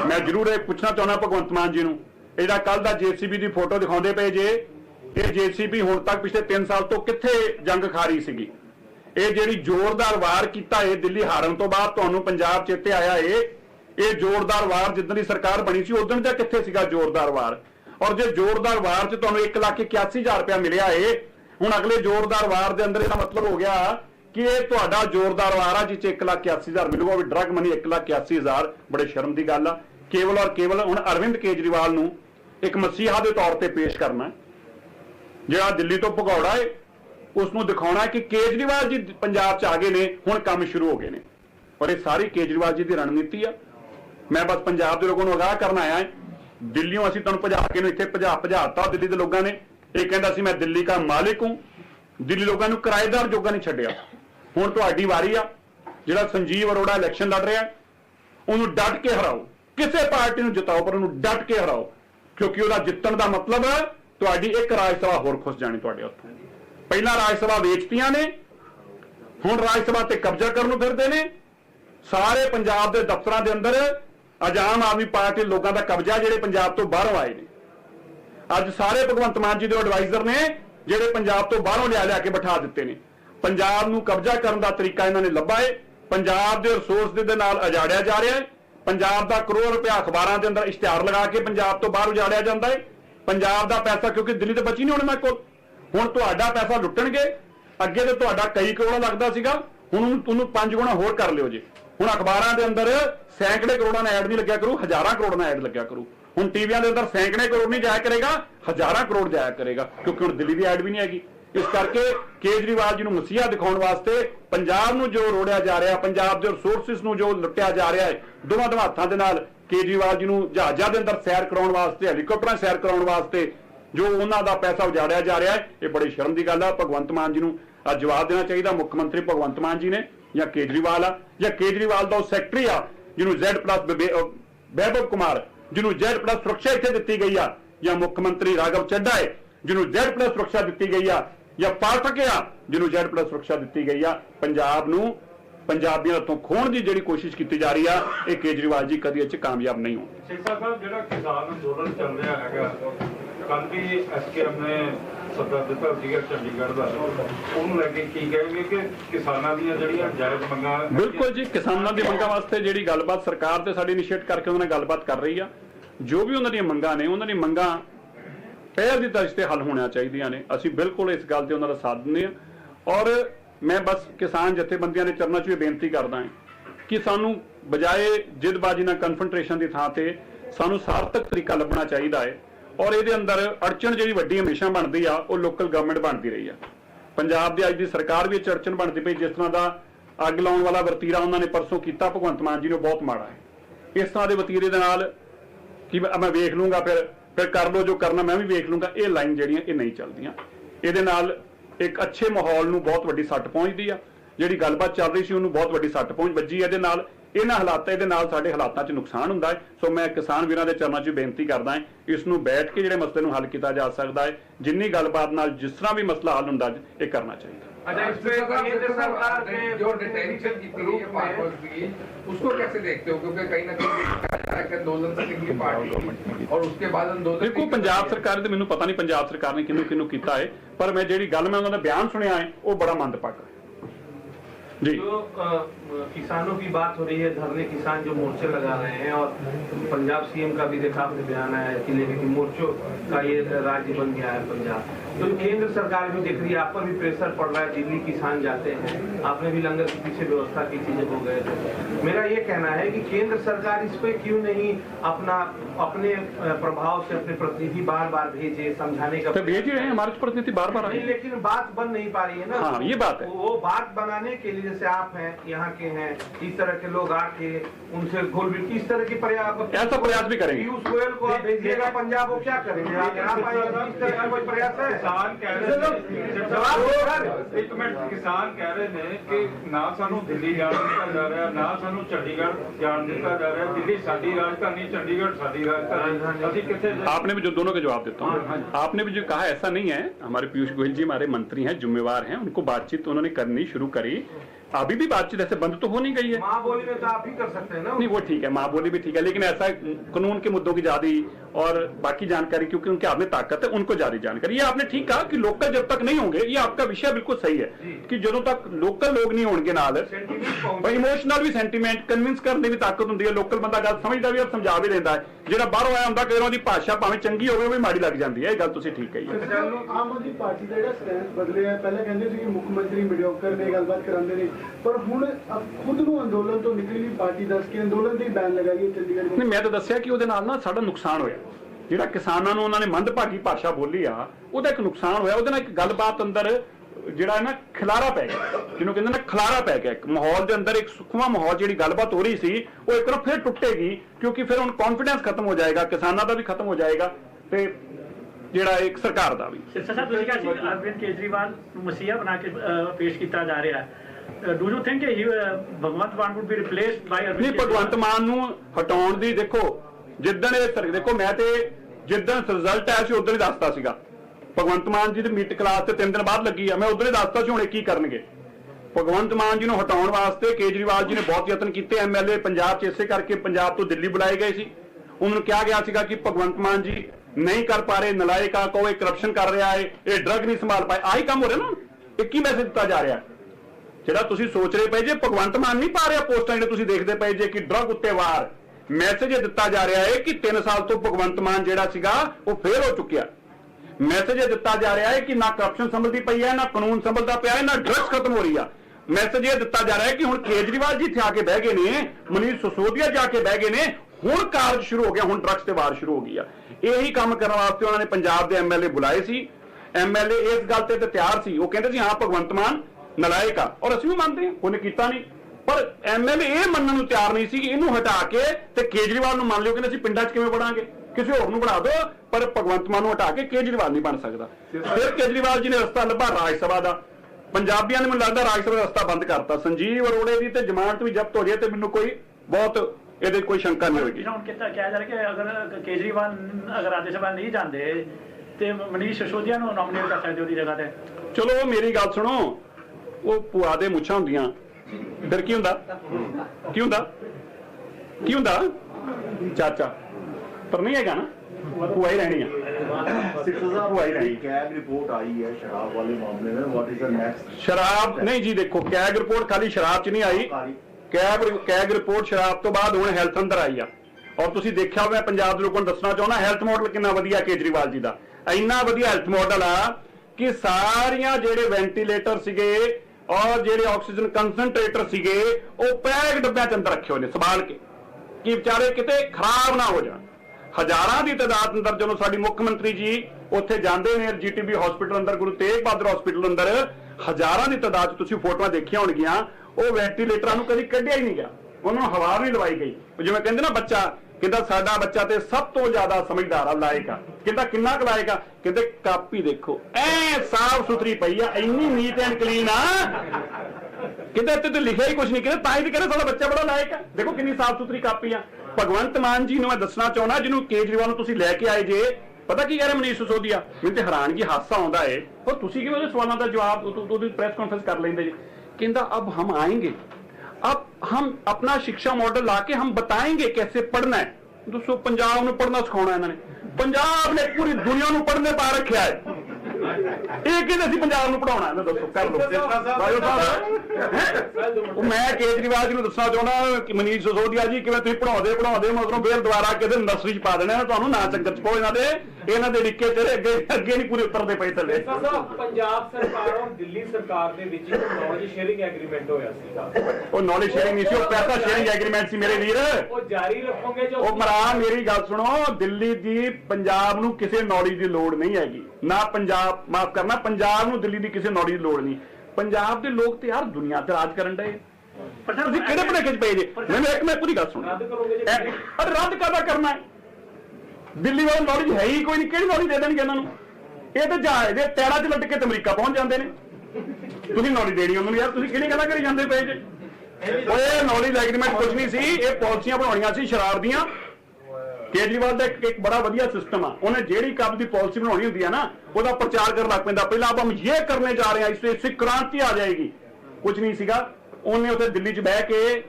ਮੈਂ ਜ਼ਰੂਰ ਇਹ ਪੁੱਛਣਾ ਚਾਹੁੰਦਾ ਭਗਵੰਤ ਮਾਨ ਜੀ ਨੂੰ ਇਹ ਜਿਹੜਾ ਕੱਲ ਦਾ ਜੀਸੀਬੀ ਦੀ ਫੋਟੋ ਦਿਖਾਉਂਦੇ ਪਏ ਜੇ, ਇਹ ਜੀਸੀਬੀ ਹੁਣ ਤੱਕ ਪਿਛਲੇ 3 ਸਾਲ ਤੋਂ ਕਿੱਥੇ ਜੰਗ ਖਾਰੀ ਸੀਗੀ? ਇਹ ਜਿਹੜੀ ਜ਼ੋਰਦਾਰ ਵਾਰ ਕੀਤਾ ਇਹ ਦਿੱਲੀ ਹਾਰਨ ਤੋਂ ਬਾਅਦ ਤੁਹਾਨੂੰ ਪੰਜਾਬ ਚੇਤੇ ਆਇਆ ਏ ਇਹ ਜ਼ੋਰਦਾਰ ਵਾਰ ਜਿੱਦਣ ਦੀ ਸਰਕਾਰ ਬਣੀ ਸੀ ਉਦੋਂ ਦਾ ਕਿੱਥੇ ਸੀਗਾ ਜ਼ੋਰਦਾਰ ਵਾਰ? ਔਰ ਜੇ ਜ਼ੋਰਦਾਰ ਵਾਰ 'ਚ ਤੁਹਾਨੂੰ 1 ਲੱਖ 81000 ਰੁਪਇਆ ਮਿਲਿਆ ਏ, ਹੁਣ ਅਗਲੇ ਜ਼ੋਰਦਾਰ ਵਾਰ ਦੇ ਅੰਦਰ ਇਹਦਾ ਮਤਲਬ ਹੋ ਗਿਆ ਕਿ ਇਹ ਤੁਹਾਡਾ ਜ਼ੋਰਦਾਰ ਵਾਰ ਆ, ਜਿਸ 'ਚ 1 ਲੱਖ 81000 ਮਿਲੂਗਾ ਵੀ ਡਰਗ ਮਨੀ 1 ਲੱਖ 81000 ਬੜੇ ਸ਼ਰਮ ਦੀ ਗੱਲ ਆ। ਕੇਵਲ ਔਰ ਕੇਵਲ ਹੁਣ ਅਰਵਿੰਦ ਕੇਜਰੀਵਾਲ ਨੂੰ ਇੱਕ ਮਸੀਹਾ ਦੇ ਤੌਰ ਤੇ ਪੇਸ਼ ਕਰਨਾ ਜਿਹੜਾ ਦਿੱਲੀ ਤੋਂ ਭਗੌੜਾ ਹੈ ਉਸ ਨੂੰ ਦਿਖਾਉਣਾ ਕਿ ਕੇਜਰੀਵਾਲ ਜੀ ਪੰਜਾਬ 'ਚ ਆ ਗਏ ਨੇ, ਹੁਣ ਕੰਮ ਸ਼ੁਰੂ ਹੋ ਗਏ ਨੇ। ਔਰ ਇਹ ਸਾਰੀ ਕੇਜਰੀਵਾਲ ਜੀ ਦੀ ਰਣਨੀਤੀ ਆ। ਮੈਂ ਬਸ ਪੰਜਾਬ ਦੇ ਲੋਕਾਂ ਨੂੰ ਅਗਾਹ ਕਰਨ ਆਇਆ ਹਾਂ। ਦਿੱਲੀੋਂ ਅਸੀਂ ਤੁਹਾਨੂੰ ਭਜਾ ਕੇ ਨੂੰ ਇੱਥੇ ਭਜਾ ਭਜਾਤਾ ਦਿੱਲੀ ਦੇ ਲੋਕਾਂ ਨੇ। ਇਹ ਕਹਿੰਦਾ ਸੀ, ਮੈਂ ਦਿੱਲੀ ਦਾ ਮਾਲਿਕ ਹੂੰ। ਦਿੱਲੀ ਲੋਕਾਂ ਨੂੰ ਕਿਰਾਏਦਾਰ ਜੋਗਾ ਨਹੀਂ ਛੱਡਿਆ। ਹੁਣ ਤੁਹਾਡੀ ਵਾਰੀ ਆ। ਜਿਹੜਾ ਸੰਜੀਵ ਅਰੋੜਾ ਇਲੈਕਸ਼ਨ ਲੜ ਰਿਹਾ, ਉਹਨੂੰ ਡਟ ਕੇ ਹਰਾਓ। ਕਿਸੇ ਪਾਰਟੀ ਨੂੰ ਜਿਤਾਓ, ਪਰ ਉਹਨੂੰ ਡਟ ਕੇ ਹਰਾਓ। ਕਿਉਂਕਿ ਉਹਦਾ ਜਿੱਤਣ ਦਾ ਮਤਲਬ ਤੁਹਾਡੀ ਇੱਕ ਰਾਜ ਸਭਾ ਹੋਰ ਖੁੱਸ ਜਾਣੀ ਤੁਹਾਡੇ ਹੱਥੋਂ। ਪਹਿਲਾਂ ਰਾਜ ਸਭਾ ਵੇਚਤੀਆਂ ਨੇ, ਹੁਣ ਰਾਜ ਸਭਾ ਤੇ ਕਬਜ਼ਾ ਕਰਨ ਨੂੰ ਫਿਰਦੇ ਨੇ। ਸਾਰੇ ਪੰਜਾਬ ਦੇ ਦਫ਼ਤਰਾਂ ਦੇ ਅੰਦਰ ਅੱਜ ਆਮ ਆਦਮੀ ਪਾਰਟੀ ਲੋਕਾਂ ਦਾ ਕਬਜ਼ਾ ਜਿਹੜੇ ਪੰਜਾਬ ਤੋਂ ਬਾਹਰੋਂ ਆਏ ਨੇ। ਅੱਜ ਸਾਰੇ ਭਗਵੰਤ ਮਾਨ ਜੀ ਦੇ ਐਡਵਾਈਜ਼ਰ ਨੇ ਜਿਹੜੇ ਪੰਜਾਬ ਤੋਂ ਬਾਹਰੋਂ ਲਿਆ ਲਿਆ ਕੇ ਬਿਠਾ ਦਿੱਤੇ ਨੇ। ਪੰਜਾਬ ਨੂੰ ਕਬਜ਼ਾ ਕਰਨ ਦਾ ਤਰੀਕਾ ਇਹਨਾਂ ਨੇ ਲੱਭਾ ਹੈ ਪੰਜਾਬ ਦੇ ਰਿਸੋਰਸ ਦੇ ਦੇ ਨਾਲ ਅਜਾੜਿਆ ਜਾ ਰਿਹਾ ਹੈ ਪੰਜਾਬ ਦਾ ਕਰੋੜ ਰੁਪਇਆ ਅਖਬਾਰਾਂ ਦੇ ਅੰਦਰ ਇਸ਼ਤਿਹਾਰ ਲਗਾ ਕੇ ਪੰਜਾਬ ਤੋਂ ਬਾਹਰ ਉਜਾੜਿਆ ਜਾਂਦਾ ਹੈ। ਪੰਜਾਬ ਦਾ ਪੈਸਾ, ਕਿਉਂਕਿ ਦਿੱਲੀ ਤੇ ਬਚੀ ਨਹੀਂ ਹੁਣ ਮੈਂ ਕੋਲ। ਹੁਣ ਤੁਹਾਡਾ ਪੈਸਾ ਲੁੱਟਣਗੇ। ਅੱਗੇ ਤੇ ਤੁਹਾਡਾ ਕਈ ਕਰੋੜਾਂ ਲੱਗਦਾ ਸੀਗਾ। ਹੁਣ ਤੁਹਾਨੂੰ ਉਹਨੂੰ ਪੰਜ ਗੁਣਾ ਹੋਰ ਕਰ ਲਿਓ ਜੀ। ਹੁਣ ਅਖਬਾਰਾਂ ਦੇ ਅੰਦਰ ਸੈਂਕੜੇ ਕਰੋੜਾਂ ਦਾ ਐਡ ਨਹੀਂ ਲੱਗਿਆ ਕਰੂ, ਹਜ਼ਾਰਾਂ ਕਰੋੜਾਂ ਦਾ ਐਡ ਲੱਗਿਆ ਕਰੂ। ਹੁਣ ਟੀਵੀਆਂ ਦੇ ਅੰਦਰ ਸੈਂਕੜੇ ਕਰੋੜ ਨਹੀਂ ਜਾਇਆ ਕਰੇਗਾ, ਹਜ਼ਾਰਾਂ ਕਰੋੜ ਜਾਇਆ ਕਰੇਗਾ, ਕਿਉਂਕਿ ਹੁਣ ਦਿੱਲੀ ਦੀ ਐਡ ਵੀ ਨਹੀਂ ਹੈਗੀ। ਇਸ ਕਰਕੇ ਕੇਜਰੀਵਾਲ ਜੀ ਨੂੰ ਮਸੀਹਾ ਦਿਖਾਉਣ ਵਾਸਤੇ ਪੰਜਾਬ ਨੂੰ ਜੋ ਰੋੜਿਆ ਜਾ ਰਿਹਾ, ਪੰਜਾਬ ਦੇ ਰਿਸੋਰਸਿਸ ਨੂੰ ਜੋ ਲੁੱਟਿਆ ਜਾ ਰਿਹਾ ਹੈ, ਦੋਵਾਂ ਦੋਵਾਂ ਹੱਥਾਂ ਦੇ ਨਾਲ ਕੇਜਰੀਵਾਲ ਜੀ ਨੂੰ ਜਹਾਜ਼ਾਂ ਦੇ ਅੰਦਰ ਸੈਰ ਕਰਾਉਣ ਵਾਸਤੇ, ਹੈਲੀਕਾਪਟਰਾਂ ਸੈਰ ਕਰਾਉਣ ਵਾਸਤੇ ਜੋ ਉਹਨਾਂ ਦਾ ਪੈਸਾ ਉਜਾੜਿਆ ਜਾ ਰਿਹਾ ਹੈ, ਇਹ ਬੜੀ ਸ਼ਰਮ ਦੀ ਗੱਲ ਆ। ਭਗਵੰਤ ਮਾਨ ਜੀ ਨੂੰ ਅੱਜ ਜਵਾਬ ਦੇਣਾ ਚਾਹੀਦਾ। ਮੁੱਖ ਮੰਤਰੀ ਭਗਵੰਤ ਮਾਨ ਜੀ ਨੇ ਜਾਂ ਕੇਜਰੀਵਾਲ ਆ, ਜਾਂ ਕੇਜਰੀਵਾਲ ਦਾ ਉਹ ਸੈਕਟਰੀ ਆ, ਜਿਹਨੂੰ Z+ ਵੈਭਵ ਕੁਮਾਰ, ਜਿਹਨੂੰ Z+ ਸੁਰੱਖਿਆ ਇੱਥੇ ਦਿੱਤੀ ਗਈ ਆ, ਜਾਂ ਮੁੱਖ ਮੰਤਰੀ ਰਾਘਵ ਚੱਡਾ ਹੈ, ਜਿਹਨੂੰ Z+ ਸੁਰੱਖਿਆ ਦਿੱਤੀ ਗਈ ਆ ਜਾਂ ਪਾਠਕ ਆ ਜਿਹਨੂੰ Z+ ਸੁਰੱਖਿਆ ਦਿੱਤੀ ਗਈ ਆ। ਪੰਜਾਬ ਨੂੰ ਪੰਜਾਬੀਆਂ ਤੋਂ ਖੋਣ ਦੀ ਜਿਹੜੀ ਕੋਸ਼ਿਸ਼ ਕੀਤੀ ਜਾ ਰਹੀ ਆ ਇਹ ਕੇਜਰੀਵਾਲ ਜੀ ਕਦੀ ਇਹ ਚ ਕਾਮਯਾਬ ਨਹੀਂ ਹੋਣਗੇ ਸਿੱਖਾ ਸਾਹਿਬ ਜਿਹੜਾ ਕਿਸਾਨ ਅੰਦੋਲਨ ਚੱਲ ਰਿਹਾ ਹੈਗਾ ਕੱਲ ਵੀ ਐਸਕੇਐਮ ਨੇ ਸੱਦਾ ਦਿੱਤਾ ਸੀਗਾ ਚੰਡੀਗੜ੍ਹ ਦਾ ਉਹਨੂੰ ਲੈ ਕੇ ਕੀ ਕਹੇਗੇ ਕਿ ਕਿਸਾਨਾਂ ਦੀਆਂ ਜਿਹੜੀਆਂ ਜਾਇਜ਼ ਮੰਗਾਂ ਬਿਲਕੁਲ ਜੀ ਕਿਸਾਨਾਂ ਦੀ ਮੰਗਾਂ ਵਾਸਤੇ ਜਿਹੜੀ ਗੱਲਬਾਤ ਸਰਕਾਰ ਤੇ ਸਾਡੀ ਇਨੀਸ਼ੀਏਟ ਕਰਕੇ ਉਹਨਾਂ ਨਾਲ ਗੱਲਬਾਤ ਕਰ ਰਹੀ ਆ। ਜੋ ਵੀ ਉਹਨਾਂ ਦੀਆਂ ਮੰਗਾਂ ਨੇ ਉਹਨਾਂ ਦੀਆਂ ਮੰਗਾਂ ਪਹਿਲ ਦੀ ਦਰਜ ਤੇ ਹੱਲ ਹੋਣੀਆਂ ਚਾਹੀਦੀਆਂ ਨੇ, ਅਸੀਂ ਬਿਲਕੁਲ ਇਸ ਗੱਲ ਤੇ ਉਹਨਾਂ ਦਾ ਸਾਥ ਦਿੰਦੇ ਹਾਂ। ਔਰ ਮੈਂ ਬਸ ਕਿਸਾਨ ਜਥੇਬੰਦੀਆਂ ਦੇ ਚਰਨਾਂ 'ਚ ਵੀ ਬੇਨਤੀ ਕਰਦਾ ਹਾਂ ਕਿ ਸਾਨੂੰ ਬਜਾਏ ਜਿੱਦਬਾਜ਼ੀ ਨਾਲ ਕਨਫਰੰਟ੍ਰੇਸ਼ਨ ਦੀ ਥਾਂ ਤੇ ਸਾਨੂੰ ਸਾਰਥਕ ਤਰੀਕਾ ਲੱਭਣਾ ਚਾਹੀਦਾ ਹੈ। ਔਰ ਇਹਦੇ ਅੰਦਰ ਅੜਚਣ ਜਿਹੜੀ ਵੱਡੀ ਹਮੇਸ਼ਾ ਬਣਦੀ ਆ, ਉਹ ਲੋਕਲ ਗਵਰਨਮੈਂਟ ਬਣਦੀ ਰਹੀ ਆ। ਪੰਜਾਬ ਦੀ ਅੱਜ ਦੀ ਸਰਕਾਰ ਵੀ ਇਹ ਚਰਚਨ ਬਣਦੀ ਪਈ, ਜਿਸ ਤਰ੍ਹਾਂ ਦਾ ਅੱਗ ਲਾਉਣ ਵਾਲਾ ਵਰਤੀਰਾ ਉਹਨਾਂ ਨੇ ਪਰਸੋਂ ਕੀਤਾ, ਭਗਵੰਤ ਮਾਨ ਜੀ ਨੂੰ ਬਹੁਤ ਮਾੜਾ ਹੈ। ਇਸ ਤਰ੍ਹਾਂ ਦੇ ਵਤੀਰੇ ਦੇ ਨਾਲ ਕਿ ਮੈਂ ਵੇਖ ਲੂੰਗਾ ਫਿਰ ਫਿਰ ਕਰ ਲਓ ਜੋ ਕਰਨਾ, ਮੈਂ ਵੀ ਵੇਖ ਲੂੰਗਾ, ਇਹ ਲਾਈਨ ਜਿਹੜੀਆਂ, ਇਹ ਨਹੀਂ ਚੱਲਦੀਆਂ। ਇਹਦੇ ਨਾਲ ਇੱਕ ਅੱਛੇ ਮਾਹੌਲ ਨੂੰ ਬਹੁਤ ਵੱਡੀ ਸੱਟ ਪਹੁੰਚਦੀ ਆ। ਜਿਹੜੀ ਗੱਲਬਾਤ ਚੱਲ ਰਹੀ ਸੀ, ਉਹਨੂੰ ਬਹੁਤ ਵੱਡੀ ਸੱਟ ਪਹੁੰਚ ਵੱਜੀ ਇਹਦੇ ਨਾਲ, ਇਹਨਾਂ ਹਾਲਾਤਾਂ ਦੇ ਨਾਲ ਸਾਡੇ ਹਾਲਾਤਾਂ 'ਚ ਨੁਕਸਾਨ ਹੁੰਦਾ ਹੈ। ਸੋ ਮੈਂ ਕਿਸਾਨ ਵੀਰਾਂ ਦੇ ਚਰਨਾਂ 'ਚ ਬੇਨਤੀ ਕਰਦਾ ਹਾਂ, ਇਸ ਨੂੰ ਬੈਠ ਕੇ ਜਿਹੜੇ ਮਸਲੇ ਨੂੰ ਹੱਲ ਕੀਤਾ ਜਾ ਸਕਦਾ ਹੈ। ਜਿੰਨੀ ਗੱਲਬਾਤ ਨਾਲ, ਜਿਸ ਤਰ੍ਹਾਂ ਵੀ ਮਸਲਾ ਹੱਲ ਹੁੰਦਾ, ਇਹ ਕਰਨਾ ਚਾਹੀਦਾ। अच्छा इस पे केंद्र सरकार ने जो डिटेंशन की थी ये पार्कों की उसको कैसे देखते हो क्योंकि कहीं ना कहीं एक आंदोलन से निकली पार्टी थी और उसके बाद आंदोलन ਦੇਖੋ नहीं ਪੰਜਾਬ करते। ਸਰਕਾਰ ਦੇ ਮੈਨੂੰ ਪਤਾ ਨਹੀਂ ਪੰਜਾਬ ਸਰਕਾਰ ਨੇ ਕਿਹਨੂੰ ਕਿਹਨੂੰ ਕੀਤਾ ਹੈ ਪਰ ਮੈਂ ਜਿਹੜੀ ਗੱਲ ਮੈਂ ਉਹਨਾਂ ਦਾ ਬਿਆਨ ਸੁਣਿਆ ਹੈ ਉਹ ਬੜਾ ਮੰਦਭਾਗਾ ਹੈ ਜੀ जो अ, किसानों की बात हो रही है धरने किसान जो मोर्चे लगा रहे हैं और पंजाब सीएम का भी देखा आपने बयान आया है कि लेकिन मोर्चों का ये राज्य बन गया है पंजाब। तो केंद्र सरकार भी देख रही है आप पर भी प्रेशर पड़ रहा है दिल्ली किसान जाते हैं। आपने भी लंगर के पीछे व्यवस्था की थी जब हो गए थे। मेरा ये कहना है कि केंद्र सरकार इस पर क्यों नहीं अपना अपने प्रभाव से अपने प्रतिनिधि बार बार भेजे समझाने का तो भेज रहे हैं हमारे प्रतिनिधि बार बार लेकिन बात बन नहीं पा रही है ना। हाँ, ये बात है। वो बात बनाने के लिए जैसे आप हैं यहाँ के हैं इस तरह के लोग आके उनसे घोल मिल इस तरह की प्रयास ऐसा प्रयास भी करेंगे पीयूष गोयल को आप भेजिएगा पंजाब वो क्या करेंगे आप यहाँ पाएंगे इस तरह का कोई प्रयास है ਕਿਸਾਨ ਕਹਿ ਰਹੇ ਨੇ जवाब दो सर ਇੱਕ ਮਿੰਟ ਕਿਸਾਨ ਕਹਿ ਰਹੇ ਨੇ ਕਿ ਨਾ ਸਾਨੂੰ ਦਿੱਲੀ ਜਾਣ ਦਿੱਤਾ ਜਾ ਰਿਹਾ ਨਾ ਸਾਨੂੰ ਚੰਡੀਗੜ੍ਹ ਜਾਣ ਦਿੱਤਾ ਜਾ ਰਿਹਾ ਦਿੱਲੀ ਸਾਡੀ ਰਾਜਧਾਨੀ ਚੰਡੀਗੜ੍ਹ ਸਾਡੀ ਰਾਜਧਾਨੀ ਅਸੀਂ कितने आपने भी जो दोनों के जवाब देता हूँ आपने भी जो कहा ऐसा नहीं है हमारे पीयूष गोयल जी हमारे मंत्री हैं जिम्मेवार हैं उनको बातचीत उन्होंने करनी शुरू करी अभी भी बातचीत ऐसे बंद तो हो नहीं गई है माँ बोली में तो आप ही कर सकते हैं ना नहीं वो ठीक है माँ बोली भी ठीक है लेकिन ऐसा कानून के मुद्दों की ज्यादा और बाकी जानकारी क्योंकि उनके हाथ में ताकत है उनको ज्यादा जानकारी ये आपने ठीक कहा कि लोकल जब तक नहीं होंगे ये आपका विषय बिल्कुल सही है कि ਜਦੋਂ ਤੱਕ ਲੋਕਲ ਲੋਕ ਨਹੀਂ ਹੋਣਗੇ ਨਾਲ सेंटीमेंट पहुंचे ਇਮੋਸ਼ਨਲ ਵੀ ਸੈਂਟੀਮੈਂਟ ਕਨਵਿੰਸ ਕਰਨ ਦੀ ਵੀ ਤਾਕਤ ਹੁੰਦੀ ਹੈ ਲੋਕਲ ਬੰਦਾ ਗੱਲ ਸਮਝਦਾ ਵੀ ਔਰ ਸਮਝਾ ਵੀ ਲੈਂਦਾ ਹੈ ਜਿਹੜਾ ਬਾਹਰੋਂ ਆਇਆ ਹੁੰਦਾ ਕਈ ਵਾਰ ਉਹਦੀ ਭਾਸ਼ਾ ਭਾਵੇਂ ਚੰਗੀ ਹੋਵੇ ਉਹ ਵੀ ਮਾੜੀ ਲੱਗ ਜਾਂਦੀ ਹੈ ਇਹ ਗੱਲ ਤੁਸੀਂ ਠੀਕ ਕਹੀ ਹੈ ਆਮ ਆਦਮੀ ਪਾਰਟੀ ਦਾ ਜਿਹੜਾ ਸਟੈਂਸ ਬਦਲਿਆ ਪਹਿਲਾਂ ਕਹਿੰਦੇ ਸੀ ਕਿ ਮੁੱਖ ਮੰਤਰੀ ਮੀਡੀਓਕਰ ਨੇ ਗੱਲਬਾਤ ਕਰਾਉਂਦੇ ਨੇ ਪਰ ਹੁਣ ਅਬ ਖੁਦ ਨੂੰ ਅੰਦੋਲਨ ਤੋਂ ਨਿਕਲੀ ਪਾਰਟੀ ਦੱਸ ਕੇ ਅੰਦੋਲਨ ਤੇ ਬੈਨ ਲਗਾਈ ਹੈ ਚੰਡੀਗੜ੍ਹ ਨਹੀਂ ਮੈਂ ਤਾਂ ਦੱਸਿਆ ਕਿ ਉਹਦੇ ਨਾਲ ਨਾ ਸਾਡਾ ਨੁਕਸਾਨ ਹੋਇਆ ਜਿਹੜਾ ਕਿਸਾਨਾਂ ਨੂੰ ਉਹਨਾਂ ਨੇ ਮੰਦਭਾਗੀ ਭਾਸ਼ਾ ਬੋਲੀ ਆ ਉਹਦਾ ਇੱਕ ਨੁਕਸਾਨ ਹੋਇਆ। ਉਹਦੇ ਨਾਲ ਇੱਕ ਗੱਲਬਾਤ ਅੰਦਰ ਜਿਹੜਾ ਹੈ ਨਾ ਖਿਲਾਰਾ ਪੈ ਗਿਆ। ਜਿਹਨੂੰ ਕਹਿੰਦੇ ਨਾ ਖਿਲਾਰਾ ਪੈ ਗਿਆ। ਇੱਕ ਮਾਹੌਲ ਦੇ ਅੰਦਰ ਇੱਕ ਸੁਖਮਾ ਮਾਹੌਲ ਜਿਹੜੀ ਗੱਲਬਾਤ ਹੋ ਰਹੀ ਸੀ ਉਹ ਇੱਕ ਵਾਰ ਫਿਰ ਟੁੱਟੇਗੀ ਕਿਉਂਕਿ ਫਿਰ ਹੁਣ ਕੌਨਫੀਡੈਂਸ ਖਤਮ ਹੋ ਜਾਏਗਾ ਕਿਸਾਨਾਂ ਦਾ ਵੀ ਖਤਮ ਹੋ ਜਾਏਗਾ ਤੇ ਜਿਹੜਾ ਇੱਕ ਸਰਕਾਰ ਦਾ ਵੀ। ਸਿਰਸਾ ਸਾਹਿਬ ਤੁਸੀਂ ਕਿਹਾ ਸੀ ਅਰਵਿੰਦ ਕੇਜਰੀਵਾਲ ਨੂੰ ਮਸੀਹਾ ਬਣਾ ਕੇ ਪੇਸ਼ ਕੀਤਾ ਜਾ ਰਿਹਾ। ਹੈ do you think Bhagwant Mann would be replaced by ਨਹੀਂ ਅਰਵਿੰਦ ਭਗਵੰਤ ਮਾਨ ਨੂੰ ਹਟਾਉਣ ਦੀ ਦੇਖੋ ਜਿੱਦਣ ਇਹ ਸਰ ਦੇਖੋ, ਮੈਂ ਤੇ ਜਿੱਦਣ ਰਿਜ਼ਲਟ ਆਇਆ ਸੀ ਉਦੋਂ ਹੀ ਦੱਸਤਾ ਸੀਗਾ। ਭਗਵੰਤ ਮਾਨ ਜੀ ਦੀ ਮੀਟ ਕਲਾਸ ਤੇ ਤਿੰਨ ਦਿਨ ਬਾਅਦ ਲੱਗੀ ਆ, ਮੈਂ ਉਦੋਂ ਹੀ ਦੱਸਤਾ ਸੀ, ਹੁਣ ਇਹ ਕੀ ਕਰਨਗੇ। ਭਗਵੰਤ ਮਾਨ ਜੀ ਨੂੰ ਹਟਾਉਣ ਵਾਸਤੇ ਕੇਜਰੀਵਾਲ ਜੀ ਨੇ ਬਹੁਤ ਯਤਨ ਕੀਤੇ ਐਮਐਲਏ ਪੰਜਾਬ 'ਚ ਇਸੇ ਕਰਕੇ ਪੰਜਾਬ ਤੋਂ ਦਿੱਲੀ ਬੁਲਾਏ ਗਏ ਸੀ। ਉਹਨਾਂ ਨੂੰ ਕਿਹਾ ਗਿਆ ਸੀਗਾ ਕਿ ਭਗਵੰਤ ਮਾਨ ਜੀ ਨਹੀਂ ਕਰ ਪਾ ਰਹੇ, ਨਲਾਇਕ ਆ ਕੋ ਇਹ ਕਰਪਸ਼ਨ ਕਰ ਰਿਹਾ ਹੈ ਇਹ ਡਰਗ ਨਹੀਂ ਸੰਭਾਲ ਪਾਏ ਆਹੀ ਕੰਮ ਹੋ ਰਿਹਾ ਨਾ, ਇਹ ਕੀ ਮੈਸੇਜ ਦਿੱਤਾ ਜਾ ਰਿਹਾ? ਜਿਹੜਾ ਤੁਸੀਂ ਸੋਚ ਰਹੇ ਪਏ ਜੇ, ਭਗਵੰਤ ਮਾਨ ਨਹੀਂ ਪਾ ਰਿਹਾ ਪੋਸਟਾਂ ਜਿਹੜੇ ਤੁਸੀਂ ਦੇਖਦੇ ਪਏ ਜੇ ਕਿ ਡਰਗ ਉੱਤੇ ਵਾਰ। ਮੈਸੇਜ ਇਹ ਦਿੱਤਾ ਜਾ ਰਿਹਾ ਹੈ ਕਿ 3 ਸਾਲ ਤੋਂ ਭਗਵੰਤ ਮਾਨ ਜਿਹੜਾ ਸੀਗਾ, ਉਹ ਫੇਲ ਹੋ ਚੁੱਕਿਆ। ਮੈਸੇਜ ਇਹ ਦਿੱਤਾ ਜਾ ਰਿਹਾ ਹੈ ਕਿ ਨਾ ਕਰਪਸ਼ਨ ਸੰਭਲਦੀ ਪਈ ਹੈ, ਨਾ ਕਾਨੂੰਨ ਸੰਭਲਦਾ ਪਿਆ ਹੈ, ਨਾ ਡਰੱਗਸ ਖਤਮ ਹੋ ਰਹੀ ਆ। ਮੈਸੇਜ ਇਹ ਦਿੱਤਾ ਜਾ ਰਿਹਾ ਹੈ ਕਿ ਹੁਣ ਕੇਜਰੀਵਾਲ ਜੀ ਇੱਥੇ ਆ ਕੇ ਬਹਿ ਗਏ ਨੇ, ਮਨੀਸ਼ ਸਿਸੋਦੀਆ ਜਾ ਕੇ ਬਹਿ ਗਏ ਨੇ, ਹੁਣ ਕਾਰਜ ਸ਼ੁਰੂ ਹੋ ਗਿਆ, ਹੁਣ ਡਰੱਗਸ ਤੇ ਵਾਰ ਸ਼ੁਰੂ ਹੋ ਗਈ ਆ। ਇਹੀ ਕੰਮ ਕਰਨ ਵਾਸਤੇ ਉਹਨਾਂ ਨੇ ਪੰਜਾਬ ਦੇ ਐਮਐਲਏ ਬੁਲਾਏ ਸੀ। ਐਮਐਲਏ ਇਸ ਗੱਲ ਤੇ ਤੇ ਤਿਆਰ ਸੀ। ਉਹ ਕਹਿੰਦੇ ਸੀ, ਹਾਂ, ਭਗਵੰਤ ਮਾਨ ਨਲਾਇਕ ਆ। ਔਰ ਅਸੀਂ ਵੀ ਮੰਨਦੇ ਹਾਂ, ਉਹਨੇ ਕੀਤਾ ਨਹੀਂ। ਪਰ ਐਮਐਲਏ ਇਹ ਮੰਨਣ ਨੂੰ ਤਿਆਰ ਨਹੀਂ ਸੀ ਕਿ ਇਹਨੂੰ ਹਟਾ ਕੇ ਤੇ ਕੇਜਰੀਵਾਲ ਨੂੰ ਮੰਨ ਲਿਓ ਕਿ ਅਸੀਂ ਪਿੰਡਾਂ 'ਚ ਕਿਵੇਂ ਬਣਾਂਗੇ ਕਿਸੇ ਹੋਰ ਨੂੰ ਬਣਾ ਦਿਓ ਪਰ ਭਗਵੰਤ ਮਾਨ ਨੂੰ ਹਟਾ ਕੇ ਕੇਜਰੀਵਾਲ ਨਹੀਂ ਬਣ ਸਕਦਾ। ਫਿਰ ਕੇਜਰੀਵਾਲ ਜੀ ਨੇ ਰਸਤਾ ਲੱਭਾ ਰਾਜ ਸਭਾ ਦਾ। ਪੰਜਾਬੀਆਂ ਨੇ ਮੈਨੂੰ ਲੱਗਦਾ ਰਾਜ ਸਭਾ ਦਾ ਰਸਤਾ ਬੰਦ ਕਰਤਾ। ਸੰਜੀਵ ਅਰੋੜੇ ਦੀ ਤੇ ਜ਼ਮਾਨਤ ਵੀ ਜ਼ਬਤ ਹੋ ਜੇ ਤੇ ਮੈਨੂੰ ਕੋਈ ਬਹੁਤ ਇਹਦੇ ਕੋਈ ਸ਼ੰਕਾ ਨਹੀਂ ਹੋਏਗੀ। ਹੁਣ ਕਿਤਾ ਕਿਹਾ ਜਾ ਰਿਹਾ ਕਿ ਅਗਰ ਕੇਜਰੀਵਾਲ ਅਗਰ ਰਾਜ ਸਭਾ ਨਹੀਂ ਜਾਂਦੇ ਤੇ ਮਨੀਸ਼ ਸਿਸੋਦੀਆ ਨੂੰ ਨੋਮੀਨੇਟ ਕਰ ਸਕਦੇ ਉਹਦੀ ਜਗ੍ਹਾ ਤੇ। ਚਲੋ ਮੇਰੀ ਗੱਲ ਸੁਣੋ। ਉਹ ਭੂਆ ਦੇ ਮੁੱਛਾਂ ਹੁੰਦੀਆਂ। ਫਿਰ ਕੀ ਹੁੰਦਾ? ਕੀ ਹੁੰਦਾ? ਕੀ ਹੁੰਦਾ? ਚਾਚਾ। ਪਰ ਨਹੀਂ ਹੈਗਾ ਨਾ। ਭੂਆ ਹੀ ਰਹਿਣੀ ਆ। ਭੂਆ ਹੀ ਰਹਿਣੀ ਕੈਗ ਰਿਪੋਰਟ ਆਈ ਹੈ ਸ਼ਰਾਬ ਵਾਲੇ ਮਾਮਲੇ ਵਿੱਚ। ਵਾਟ ਇਜ਼ ਦ ਨੈਕਸਟ ਸ਼ਰਾਬ ਨਹੀਂ ਜੀ ਦੇਖੋ ਕੈਗ ਰਿਪੋਰਟ ਖਾਲੀ ਸ਼ਰਾਬ 'ਚ ਨਹੀਂ ਆਈ। ਕੈਗ ਕੈਗ ਰਿਪੋਰਟ ਸ਼ਰਾਬ ਤੋਂ ਬਾਅਦ ਹੁਣ ਹੈਲਥ ਅੰਦਰ ਆਈ ਆ। ਔਰ ਤੁਸੀਂ ਦੇਖਿਆ ਹੋਵੇ ਪੰਜਾਬ ਦੇ ਲੋਕਾਂ ਨੂੰ ਦੱਸਣਾ ਚਾਹੁੰਦਾ ਹੈਲਥ ਮਾਡਲ ਕਿੰਨਾ ਵਧੀਆ ਕੇਜਰੀਵਾਲ ਜੀ ਦਾ। ਇੰਨਾ ਵਧੀਆ ਹੈਲਥ ਮਾਡਲ ਆ ਕਿ ਸਾਰੀਆਂ ਜਿਹੜੇ ਵੈਂਟੀਲੇਟਰ ਸੀਗੇ ਔਰ ਜਿਹੜੇ ਆਕਸੀਜਨ ਕੰਸਨਟ੍ਰੇਟਰ ਸੀਗੇ, ਉਹ ਪੈਕ ਡੱਬਿਆਂ 'ਚ ਅੰਦਰ ਰੱਖੇ ਹੋਏ ਨੇ, ਸੰਭਾਲ ਕੇ। ਕਿ ਵਿਚਾਰੇ ਕਿਤੇ ਖਰਾਬ ਨਾ ਹੋ ਜਾਣ। ਹਜ਼ਾਰਾਂ ਦੀ ਤਾਦਾਦ ਅੰਦਰ ਜਦੋਂ ਸਾਡੀ ਮੁੱਖ ਮੰਤਰੀ ਜੀ ਉੱਥੇ ਜਾਂਦੇ ਨੇ ਜੀਟੀਬੀ ਹਸਪੀਟਲ ਅੰਦਰ, ਗੁਰੂ ਤੇਗ ਬਹਾਦਰ ਹਸਪੀਟਲ ਅੰਦਰ, ਹਜ਼ਾਰਾਂ ਦੀ ਤਾਦਾਦ ਤੁਸੀਂ ਫੋਟੋਆਂ ਦੇਖੀਆਂ ਹੋਣਗੀਆਂ, ਉਹ ਵੈਂਟੀਲੇਟਰਾਂ ਨੂੰ ਕਦੀ ਕੱਢਿਆ ਹੀ ਨਹੀਂ ਗਿਆ। ਉਹਨਾਂ ਨੂੰ ਹਵਾ ਵੀ ਲਵਾਈ ਗਈ। ਜਿਵੇਂ ਕਹਿੰਦੇ ਨਾ ਬੱਚਾ ਕਹਿੰਦਾ ਸਾਡਾ ਬੱਚਾ ਤੇ ਸਭ ਤੋਂ ਜ਼ਿਆਦਾ ਸਮਝਦਾਰ ਆ, ਲਾਇਕ ਆ। ਕਹਿੰਦਾ ਕਿੰਨਾ ਕੁ ਲਾਇਕ ਆ? ਕਹਿੰਦੇ, ਕਾਪੀ ਦੇਖੋ। ਐ ਸਾਫ਼ ਸੁਥਰੀ ਪਈ ਆ, ਇੰਨੀ ਨੀਟ ਐਂਡ ਕਲੀਨ ਆ। ਕਹਿੰਦਾ ਤੇ ਤੇ ਲਿਖਿਆ ਹੀ ਕੁਛ ਨਹੀਂ। ਕਹਿੰਦੇ ਤਾਂ ਹੀ ਤੇ ਕਹਿੰਦਾ ਸਾਡਾ ਬੱਚਾ ਬੜਾ ਲਾਇਕ ਆ। ਦੇਖੋ ਕਿੰਨੀ ਸਾਫ਼ ਸੁਥਰੀ ਕਾਪੀ ਆ। ਭਗਵੰਤ ਮਾਨ ਜੀ ਨੂੰ ਮੈਂ ਦੱਸਣਾ ਚਾਹੁੰਦਾ, ਜਿਹਨੂੰ ਕੇਜਰੀਵਾਲ ਨੂੰ ਤੁਸੀਂ ਲੈ ਕੇ ਆਏ ਜੇ, ਪਤਾ ਕੀ ਕਹਿ ਰਹੇ ਮਨੀਸ਼ ਸਿਸੋਦੀਆ? ਮੈਨੂੰ ਤੇ ਹੈਰਾਨ ਹੈਰਾਨਗੀ ਹਾਸਾ ਆਉਂਦਾ ਏ। ਪਰ ਤੁਸੀਂ ਕਿਵੇਂ ਉਹਦੇ ਸਵਾਲਾਂ ਦਾ ਜਵਾਬ ਉਹਦੀ ਪ੍ਰੈਸ ਕਾਨਫਰੰਸ ਕਰ ਲੈਂਦੇ ਜੀ? ਕਹਿੰਦਾ, ਅਬ ਹਮ ਆਏਂਗੇ। अब हम अपना शिक्षा मॉडल लाके हम बताएंगे कैसे पढ़ना है दोस्तों पंजाब ਨੂੰ ਪੜ੍ਹਨਾ ਸਿਖਾਉਣਾ ਇਹਨਾਂ ਨੇ ਪੰਜਾਬ ਨੇ ਪੂਰੀ ਦੁਨੀਆ ਨੂੰ ਪੜ੍ਹਨੇ ਪਾ ਰੱਖਿਆ ਹੈ ਇਹ ਕਹਿੰਦੇ ਅਸੀਂ ਪੰਜਾਬ ਨੂੰ ਪੜਾਉਣਾ ਹੈ ਦੱਸੋ ਕਰ ਲਓ ਬਾਇਓ ਸਾਹਿਬ ਹੈਂ? ਉਹ ਮੈਂ ਕੇਜਰੀਵਾਲ ਜੀ ਨੂੰ ਦੱਸਣਾ ਚਾਹੁੰਦਾ ਕਿ ਮਨੀਸ਼ ਸਿਸੋਦੀਆ ਜੀ ਕਿਵੇਂ ਤੁਸੀਂ ਪੜਾਉਂਦੇ ਪੜਾਉਂਦੇ ਮਗਰੋਂ ਫੇਰ ਦੁਬਾਰਾ ਕਿਤੇ ਇੰਡਸਟਰੀ ਚ ਪਾ ਦੇਣਾ ਤੁਹਾਨੂੰ ਨਾ ਚੱਕਰ ਚ ਪਾਓ ਇਹਨਾਂ ਦੇ ਇਹਨਾਂ ਦੇ ਡਿੱਕੇ ਤੇਰੇ ਅੱਗੇ ਅੱਗੇ ਨਹੀਂ ਪੂਰੇ ਉਤਰਦੇ ਪਏ ਥੱਲੇ। ਪੰਜਾਬ ਸਰਕਾਰ ਔਰ ਦਿੱਲੀ ਸਰਕਾਰ ਦੇ ਵਿੱਚ ਇੱਕ ਨੌਲੇਜ ਸ਼ੇਅਰਿੰਗ ਐਗਰੀਮੈਂਟ ਹੋਇਆ ਸੀਗਾ ਉਹ ਨੌਲੇਜ ਸ਼ੇਅਰਿੰਗ ਨਹੀਂ ਸੀ ਉਹ ਪੈਸਾ ਸ਼ੇਅਰਿੰਗ ਐਗਰੀਮੈਂਟ ਸੀ ਮੇਰੇ ਵੀਰ। ਉਹ ਜਾਰੀ ਰੱਖੋਗੇ ਜੋ ਉਹ ਮਰਾ ਮੇਰੀ ਗੱਲ ਸੁਣੋ ਦਿੱਲੀ ਦੀ ਪੰਜਾਬ ਨੂੰ ਕਿਸੇ ਨੌਲੇਜ ਦੀ ਲੋੜ ਨਹੀਂ ਹੈਗੀ। ਨਾ ਪੰਜਾਬ ਮਾਫ ਕਰਨਾ ਪੰਜਾਬ ਨੂੰ ਦਿੱਲੀ ਦੀ ਕਿਸੇ ਨੌਲੇਜ ਦੀ ਲੋੜ ਨਹੀਂ। ਪੰਜਾਬ ਦੇ ਲੋਕ ਤੇ ਯਾਰ ਦੁਨੀਆ ਤੇ ਰਾਜ ਕਰਨ ਡਏ ਪਰ ਤੁਸੀਂ ਕਿਹੜੇ ਭਲੇਖੇ ਚ ਪਏ ਜੇ? ਮੈਨੂੰ ਇੱਕ ਮੈਂ ਪੂਰੀ ਗੱਲ ਸੁਣ ਰੱਦ ਕਰੋਗੇ ਜੇ ਰੱਦ ਕਾਹਦਾ ਕਰਨਾ ਹੈ? ਦਿੱਲੀ ਵਾਲਾ ਨੌਲੇਜ ਹੈ ਹੀ ਕੋਈ ਨਹੀਂ, ਕਿਹੜੀ ਨੌਲੇਜ ਦੇ ਦੇਣਗੇ ਇਹਨਾਂ ਨੂੰ? ਇਹ ਤਾਂ ਜਹਾਜ਼ ਦੇ ਟੈਰਾਂ 'ਚ ਲੱਟ ਕੇ ਤੇ ਅਮਰੀਕਾ ਪਹੁੰਚ ਜਾਂਦੇ ਨੇ। ਤੁਸੀਂ ਨੌਲੇਜ ਦੇਣੀ ਉਹਨਾਂ ਨੂੰ, ਯਾਰ ਤੁਸੀਂ ਕਿਹੜੀ ਗੱਲਾਂ ਕਰੀ ਜਾਂਦੇ ਪਏ ਜੇ? ਓਏ ਨੌਲੇਜ ਐਗਰੀਮੈਂਟ ਕੁਝ ਨਹੀਂ ਸੀ, ਇਹ ਪਾਲਿਸੀਆਂ ਬਣਾਉਣੀਆਂ ਸੀ ਸ਼ਰਾਬ ਦੀਆਂ। ਕੇਜਰੀਵਾਲ ਦਾ ਇੱਕ ਬੜਾ ਵਧੀਆ ਸਿਸਟਮ ਆ। ਉਹਨੇ ਜਿਹੜੀ ਕੰਮ ਦੀ ਪਾਲਿਸੀ ਬਣਾਉਣੀ ਹੁੰਦੀ ਆ ਨਾ, ਉਹਦਾ ਪ੍ਰਚਾਰ ਕਰਨ ਲੱਗ ਪੈਂਦਾ। ਪਹਿਲਾਂ ਆਪਾਂ ਹਮ ਇਹ ਕਰਨੇ ਜਾ ਰਹੇ ਹਾਂ ਇਸ ਤੇ ਸਿੱਖ ਕ੍ਰਾਂਤੀ ਆ ਜਾਏਗੀ। ਕੁਝ ਨਹੀਂ ਸੀਗਾ। ਉਹਨੇ ਉੱਥੇ ਦਿੱਲੀ 'ਚ ਬਹਿ ਕੇ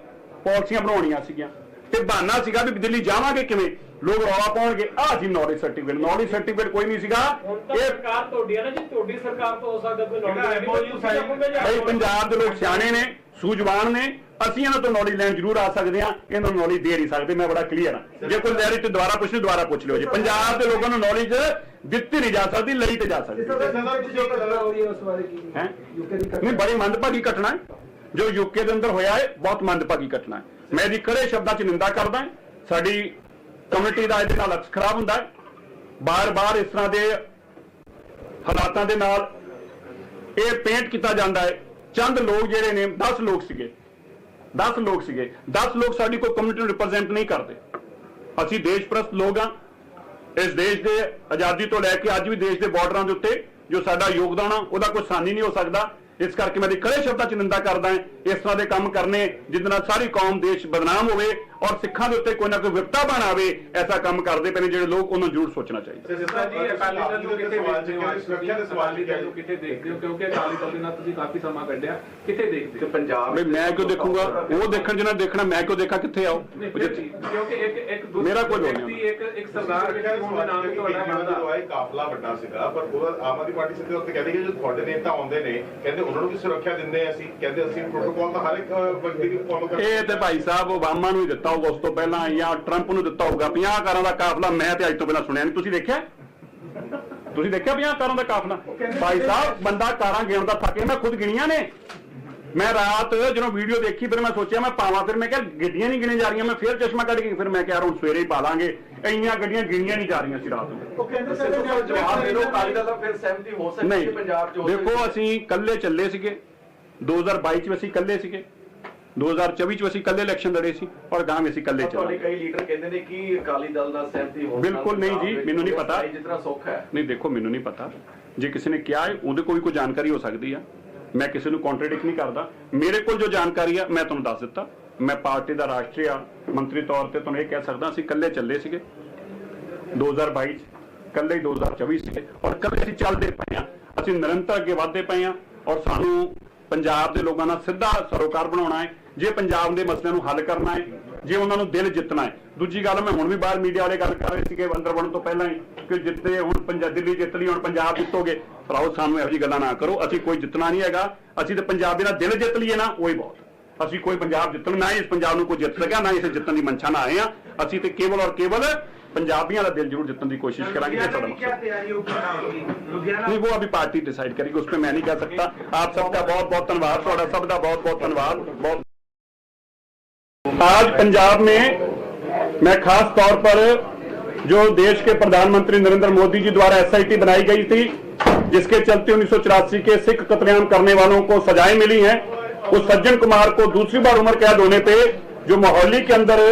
ਪਾਲਿਸੀਆਂ ਬਣਾਉਣੀਆਂ ਸੀਗੀਆਂ। ਤੇ ਬਹਾਨਾ ਸੀਗਾ ਵੀ ਦਿੱਲੀ ਜਾਵਾਂਗੇ ਕਿਵੇਂ? ਲੋਕ ਰੌਲਾ ਪਾਉਣਗੇ। ਆਹ ਜੀ ਨੌਲੇਜ ਸਰਟੀਫਿਕੇਟ ਨੌਲੇਜ ਸਰਟੀਫਿਕੇਟ ਕੋਈ ਨਹੀਂ ਸੀਗਾ। ਇਹ ਸਰਕਾਰ ਤੁਹਾਡੀ ਆ ਨਾ ਜੀ ਤੁਹਾਡੀ ਸਰਕਾਰ ਤੋਂ ਹੋ ਸਕਦਾ ਕੋਈ ਨੌਲੇਜ ਭਾਈ ਪੰਜਾਬ ਦੇ ਲੋਕ ਸਿਆਣੇ ਨੇ ਸੂਝਵਾਨ ਨੇ ਅਸੀਂ ਇਹਨਾਂ ਤੋਂ ਨੌਲੇਜ ਲੈਣ ਜ਼ਰੂਰ ਆ ਸਕਦੇ ਹਾਂ ਇਹਨਾਂ ਨੂੰ ਨੌਲੇਜ ਦੇ ਨਹੀਂ ਸਕਦੇ ਮੈਂ ਬੜਾ ਕਲੀਅਰ ਹਾਂ। ਜੇ ਕੋਈ ਲੈਰੀ ਤੇ ਦੁਬਾਰਾ ਪੁੱਛ ਦੁਬਾਰਾ ਪੁੱਛ ਲਿਓ ਜੀ। ਪੰਜਾਬ ਦੇ ਲੋਕਾਂ ਨੂੰ ਨੌਲੇਜ ਦਿੱਤੀ ਨਹੀਂ ਜਾ ਸਕਦੀ ਲਈ ਤੇ ਜਾ ਸਕਦੀ ਹੈ। ਨਹੀਂ ਬੜੀ ਮੰਦਭਾਗੀ ਘਟਨਾ ਹੈ। ਜੋ ਯੂਕੇ ਦੇ ਅੰਦਰ ਹੋਇਆ ਹੈ ਬਹੁਤ ਮੰਦਭਾਗੀ ਘਟਨਾ ਹੈ। ਮੈਂ ਇਹਦੀ ਕੜੇ ਸ਼ਬਦਾਂ 'ਚ ਨਿੰਦਾ ਕਰਦਾ ਹਾਂ। ਸਾਡੀ ਕਮਿਊਨਿਟੀ ਦਾ ਇਹਦੇ ਨਾਲ ਅਕਸ ਖਰਾਬ ਹੁੰਦਾ ਹੈ। ਬਾਰ-ਬਾਰ ਇਸ ਤਰ੍ਹਾਂ ਦੇ ਹਾਲਾਤਾਂ ਦੇ ਨਾਲ ਇਹ ਪੇਂਟ ਕੀਤਾ ਜਾਂਦਾ ਹੈ। ਚੰਦ ਲੋਕ ਜਿਹੜੇ ਨੇ 10 ਲੋਕ ਸੀਗੇ। 10 ਲੋਕ ਸੀਗੇ। 10 ਲੋਕ ਸਾਡੀ ਕੋਈ ਕਮਿਊਨਿਟੀ ਨੂੰ ਰਿਪਰੈਜ਼ੈਂਟ ਨਹੀਂ ਕਰਦੇ। ਅਸੀਂ ਦੇਸ਼ਪ੍ਰਸਤ ਲੋਕ ਹਾਂ। ਇਸ ਦੇਸ਼ ਦੇ ਆਜ਼ਾਦੀ ਤੋਂ ਲੈ ਕੇ ਅੱਜ ਵੀ ਦੇਸ਼ ਦੇ ਬਾਰਡਰਾਂ ਦੇ ਉੱਤੇ ਜੋ ਸਾਡਾ ਯੋਗਦਾਨ ਆ, ਉਹਦਾ ਕੋਈ ਸਾਨੀ ਨਹੀਂ ਹੋ ਸਕਦਾ। ਇਸ ਕਰਕੇ ਮੈਂ ਦੀ ਕੜੇ ਸ਼ਬਦਾਂ 'ਚ ਨਿੰਦਾ ਕਰਦਾ ਹਾਂ। ਇਸ ਤਰ੍ਹਾਂ ਦੇ ਕੰਮ ਕਰਨੇ ਜਿਹਦੇ ਨਾਲ ਸਾਰੀ ਕੌਮ, ਦੇਸ਼ ਬਦਨਾਮ ਹੋਵੇ। ਔਰ ਸਿੱਖਾਂ ਦੇ ਉੱਤੇ ਕੋਈ ਨਾ ਕੋਈ ਵਿਪਤਾ ਬਣ ਆਵੇ ਐਸਾ ਕੰਮ ਕਰਦੇ ਪਏ ਨੇ ਜਿਹੜੇ ਲੋਕ ਉਹਨਾਂ ਨੂੰ ਜ਼ਰੂਰ ਸੋਚਣਾ ਚਾਹੀਦਾ। ਜਿਸਾ ਜੀ ਅਕਾਲੀ ਦਲ ਨੂੰ ਕਿਤੇ ਦੇਖਦੇ ਹੋ? ਸੁਰੱਖਿਆ ਦੇ ਸਵਾਲ ਦਲ ਨੂੰ ਕਿਤੇ ਦੇਖਦੇ ਹੋ? ਕਿਉਂਕਿ ਅਕਾਲੀ ਦਲ ਦੇ ਨਾਲ ਤੁਸੀਂ ਕਾਫੀ ਸਮਾਂ ਕੱਢਿਆ। ਕਿਤੇ ਦੇਖਦੇ ਹੋ? ਪੰਜਾਬ ਮੈਂ ਕਿਉਂ ਦੇਖੂੰਗਾ? ਉਹ ਦੇਖਣ ਜਿਹਨਾਂ ਦੇਖਣਾ ਮੈਂ ਕਿਉਂ ਦੇਖਾਂ? ਕਿੱਥੇ ਆਓ? ਨਹੀਂ, ਫਿਰ ਵੀ, ਕਿਉਂਕਿ ਇੱਕ ਇੱਕ ਦੂਸਰੇ ਮੇਰਾ ਕੋਈ ਨਹੀਂ ਵਿਅਕਤੀ, ਇੱਕ ਇੱਕ ਸਰਦਾਰ ਵਿਅਕਤੀ ਹੋਣ ਦੇ ਨਾਮ ਤੋਂ ਤੁਹਾਡਾ ਬਣਦਾ। ਕਾਫਲਾ ਵੱਡਾ ਸੀਗਾ ਪਰ ਉਹ ਆਮ ਆਦਮੀ ਪਾਰਟੀ ਸਿੱਧੇ ਉੱਤੇ ਕਹਿੰਦੇ ਕਿ ਜੋ ਤੁਹਾਡੇ ਨੇਤਾ ਆਉਂਦੇ ਨੇ ਕਹਿੰਦੇ ਉਹਨਾਂ ਨੂੰ ਵੀ ਸੁਰੱਖਿਆ ਦਿੰਦੇ ਆ ਅਸੀਂ ਕਹਿੰਦੇ ਅਸੀਂ ਪ੍ਰੋਟੋਕਾਲ ਤਾਂ ਹਰ ਇੱਕ ਬੰਦੇ ਨੂੰ ਫੋਲੋ ਕਰਦੇ ਇਹ ਤੇ ਭਾਈ ਸਾਹਿਬ ਓਬਾਮਾ ਨੂੰ ਹੀ ਦਿੱਤਾ ਹੋਊਗਾ ਉਸ ਤੋਂ ਪਹਿਲਾਂ ਜਾਂ ਟਰੰਪ ਨੂੰ ਦਿੱਤਾ ਹੋਊਗਾ 50 ਕਾਰਾਂ ਦਾ ਕਾਫਲਾ ਮੈਂ ਤੇ ਅੱਜ ਤੋਂ ਪਹਿਲਾਂ ਸੁਣਿਆ ਨਹੀਂ। ਤੁਸੀਂ ਦੇਖਿਆ? ਤੁਸੀਂ ਦੇਖਿਆ 50 ਕਾਰਾਂ ਦਾ ਕਾਫਲਾ? ਭਾਈ ਸਾਹਿਬ ਬੰਦਾ ਕਾਰਾਂ ਗਿਣਦਾ ਥੱਕੇ ਮੈਂ ਖੁਦ ਗਿਣੀਆਂ ਨੇ। ਮੈਂ ਰਾਤ ਜਦੋਂ ਵੀਡੀਓ ਦੇਖੀ ਫਿਰ ਮੈਂ ਸੋਚਿਆ ਮੈਂ ਪਾਵਾਂ ਫਿਰ ਮੈਂ ਕਿਹਾ ਗੱਡੀਆਂ ਨਹੀਂ ਗਿਣੇ ਜਾ ਰਹੀਆਂ ਮੈਂ ਫਿਰ ਚਸ਼ਮਾ ਕੱਢ ਕੇ ਫਿਰ ਮੈਂ ਕਿਹਾ ਹੁਣ ਸਵੇਰੇ ਹੀ ਪਾ ਲਾਂਗੇ। ਇੰਨੀਆਂ ਗੱਡੀਆਂ ਗਿਣੀਆਂ ਨਹੀਂ ਜਾ ਰਹੀਆਂ ਸੀ ਰਾਤ ਨੂੰ। ਉਹ ਕਹਿੰਦੇ ਕਹਿੰਦੇ ਜਵਾਬ ਦੇ ਦਿਓ ਅਕਾਲੀ ਦਲ ਦਾ ਫਿਰ ਸਹਿਮਤੀ ਹੋ ਸਕਦੀ ਨਹੀਂ ਹੈ ਪੰਜਾਬ ਚ ਦੇਖੋ ਅਸੀਂ ਕੱਲੇ ਚੱਲੇ ਸੀਗੇ। 2022 ਚ ਅਸੀਂ ਕੱਲੇ ਸੀਗੇ। 2024 ਚ ਅਸੀਂ ਕੱਲੇ ਇਲੈਕਸ਼ਨ ਲੜੇ ਸੀ ਔਰ ਗਾਂ ਵੀ ਅਸੀਂ ਕੱਲੇ ਤੁਹਾਡੇ ਕਈ ਲੀਡਰ ਕਹਿੰਦੇ ਨੇ ਕਿ ਅਕਾਲੀ ਦਲ ਨਾਲ ਸਹਿਮਤੀ ਹੋਣ ਬਿਲਕੁਲ ਨਹੀਂ ਜੀ, ਮੈਨੂੰ ਨਹੀਂ ਪਤਾ। ਜਿਤਨਾ ਸੁੱਖ ਹੈ। ਨਹੀਂ ਦੇਖੋ ਮੈਨੂੰ ਨਹੀਂ ਪਤਾ। ਜੇ ਕਿਸੇ ਨੇ ਕਿਹਾ ਹੈ ਉਹਦੇ ਕੋਲ ਵੀ ਕੋਈ ਜਾਣਕਾਰੀ ਹੋ ਸਕਦੀ ਆ। ਮੈਂ ਕਿਸੇ ਨੂੰ ਕੰਟਰਡਿਕਟ ਨਹੀਂ ਕਰਦਾ। ਮੇਰੇ ਕੋਲ ਜੋ ਜਾਣਕਾਰੀ ਆ ਮੈਂ ਤੁਹਾਨੂੰ ਦੱਸ ਦਿੱਤਾ। ਮੈਂ ਪਾਰਟੀ ਦਾ ਰਾਸ਼ਟਰੀ ਆ ਮੰਤਰੀ ਤੌਰ ਤੇ ਤੁਹਾਨੂੰ ਇਹ ਕਹਿ ਸਕਦਾ ਅਸੀਂ ਇਕੱਲੇ ਚੱਲੇ ਸੀਗੇ। 2022 ਚ ਇਕੱਲੇ ਹੀ 2024 ਸੀਗੇ। ਔਰ ਇਕੱਲੇ ਅਸੀਂ ਚੱਲਦੇ ਪਏ ਆ। ਅਸੀਂ ਨਿਰੰਤਰ ਅੱਗੇ ਵਧਦੇ ਪਏ ਆ। ਔਰ ਸਾਨੂੰ ਪੰਜਾਬ ਦੇ ਲੋਕਾਂ ਨਾਲ ਸਿੱਧਾ ਸਰੋਕਾਰ ਬਣਾਉਣਾ ਹੈ। ਜੇ ਪੰਜਾਬ ਦੇ ਮਸਲਿਆਂ ਨੂੰ ਹੱਲ ਕਰਨਾ ਹੈ ਜੇ ਉਹਨਾਂ ਨੂੰ ਦਿਲ ਜਿੱਤਣਾ ਹੈ ਦੂਜੀ ਗੱਲ ਮੈਂ ਹੁਣ ਵੀ ਬਾਹਰ ਮੀਡੀਆ ਵਾਲੇ ਗੱਲ ਕਰ ਰਹੇ ਸੀਗੇ ਅੰਦਰ ਵੜਨ ਤੋਂ ਪਹਿਲਾਂ ਹੀ ਕਿ ਜਿੱਤੇ ਹੁਣ ਪੰਜਾਬ ਦਿੱਲੀ ਜਿੱਤ ਲਈ ਹੁਣ ਪੰਜਾਬ ਜਿੱਤੋਗੇ ਭਰਾਓ ਸਾਨੂੰ ਇਹੋ ਜਿਹੀ ਗੱਲਾਂ ਨਾ ਕਰੋ ਅਸੀਂ ਕੋਈ ਜਿੱਤਣਾ ਨਹੀਂ ਹੈਗਾ ਅਸੀਂ ਤਾਂ ਪੰਜਾਬੀ ਦਾ ਦਿਲ ਜਿੱਤ ਲਈਏ ਨਾ ਉਹੀ ਬਹੁਤ ਅਸੀਂ ਕੋਈ ਪੰਜਾਬ ਜਿੱਤਣ ਨਾ ਹੀ ਇਸ ਪੰਜਾਬ ਨੂੰ ਕੋਈ ਜਿੱਤ ਸਕਿਆ ਨਾ ਹੀ ਇਸੇ ਜਿੱਤਣ ਦੀ ਮਨਸ਼ਾ ਨਾਲ ਆਏ ਆ ਅਸੀਂ ਤੇ ਕੇਵਲ ਔਰ ਕੇਵਲ ਪੰਜਾਬੀਆਂ ਦਾ ਦਿਲ ਜ਼ਰੂਰ ਜਿੱਤਣ ਦੀ ਕੋਸ਼ਿਸ਼ ਕਰਾਂਗੇ ਇਹ ਸਾਡਾ ਮਕਸਦ है। तैयारी होगी चुनाव की लुधियाना नहीं वो अभी पार्टी डिसाइड करेगी उस पर मैं नहीं कह सकता आप सबका बहुत बहुत धन्यवाद थोड़ा सबका बहुत बहुत धन्यवाद बहुत आज पंजाब में मैं खास तौर पर जो देश के प्रधानमंत्री नरेंद्र मोदी जी द्वारा एसआईटी बनाई गई थी, जिसके चलते उन्नीस सौ चौरासी के सिख कतलेआम करने वालों को सजाएँ मिली हैं, उस सज्जन कुमार को दूसरी बार उम्र कैद होने पे जो मोहाली के अंदर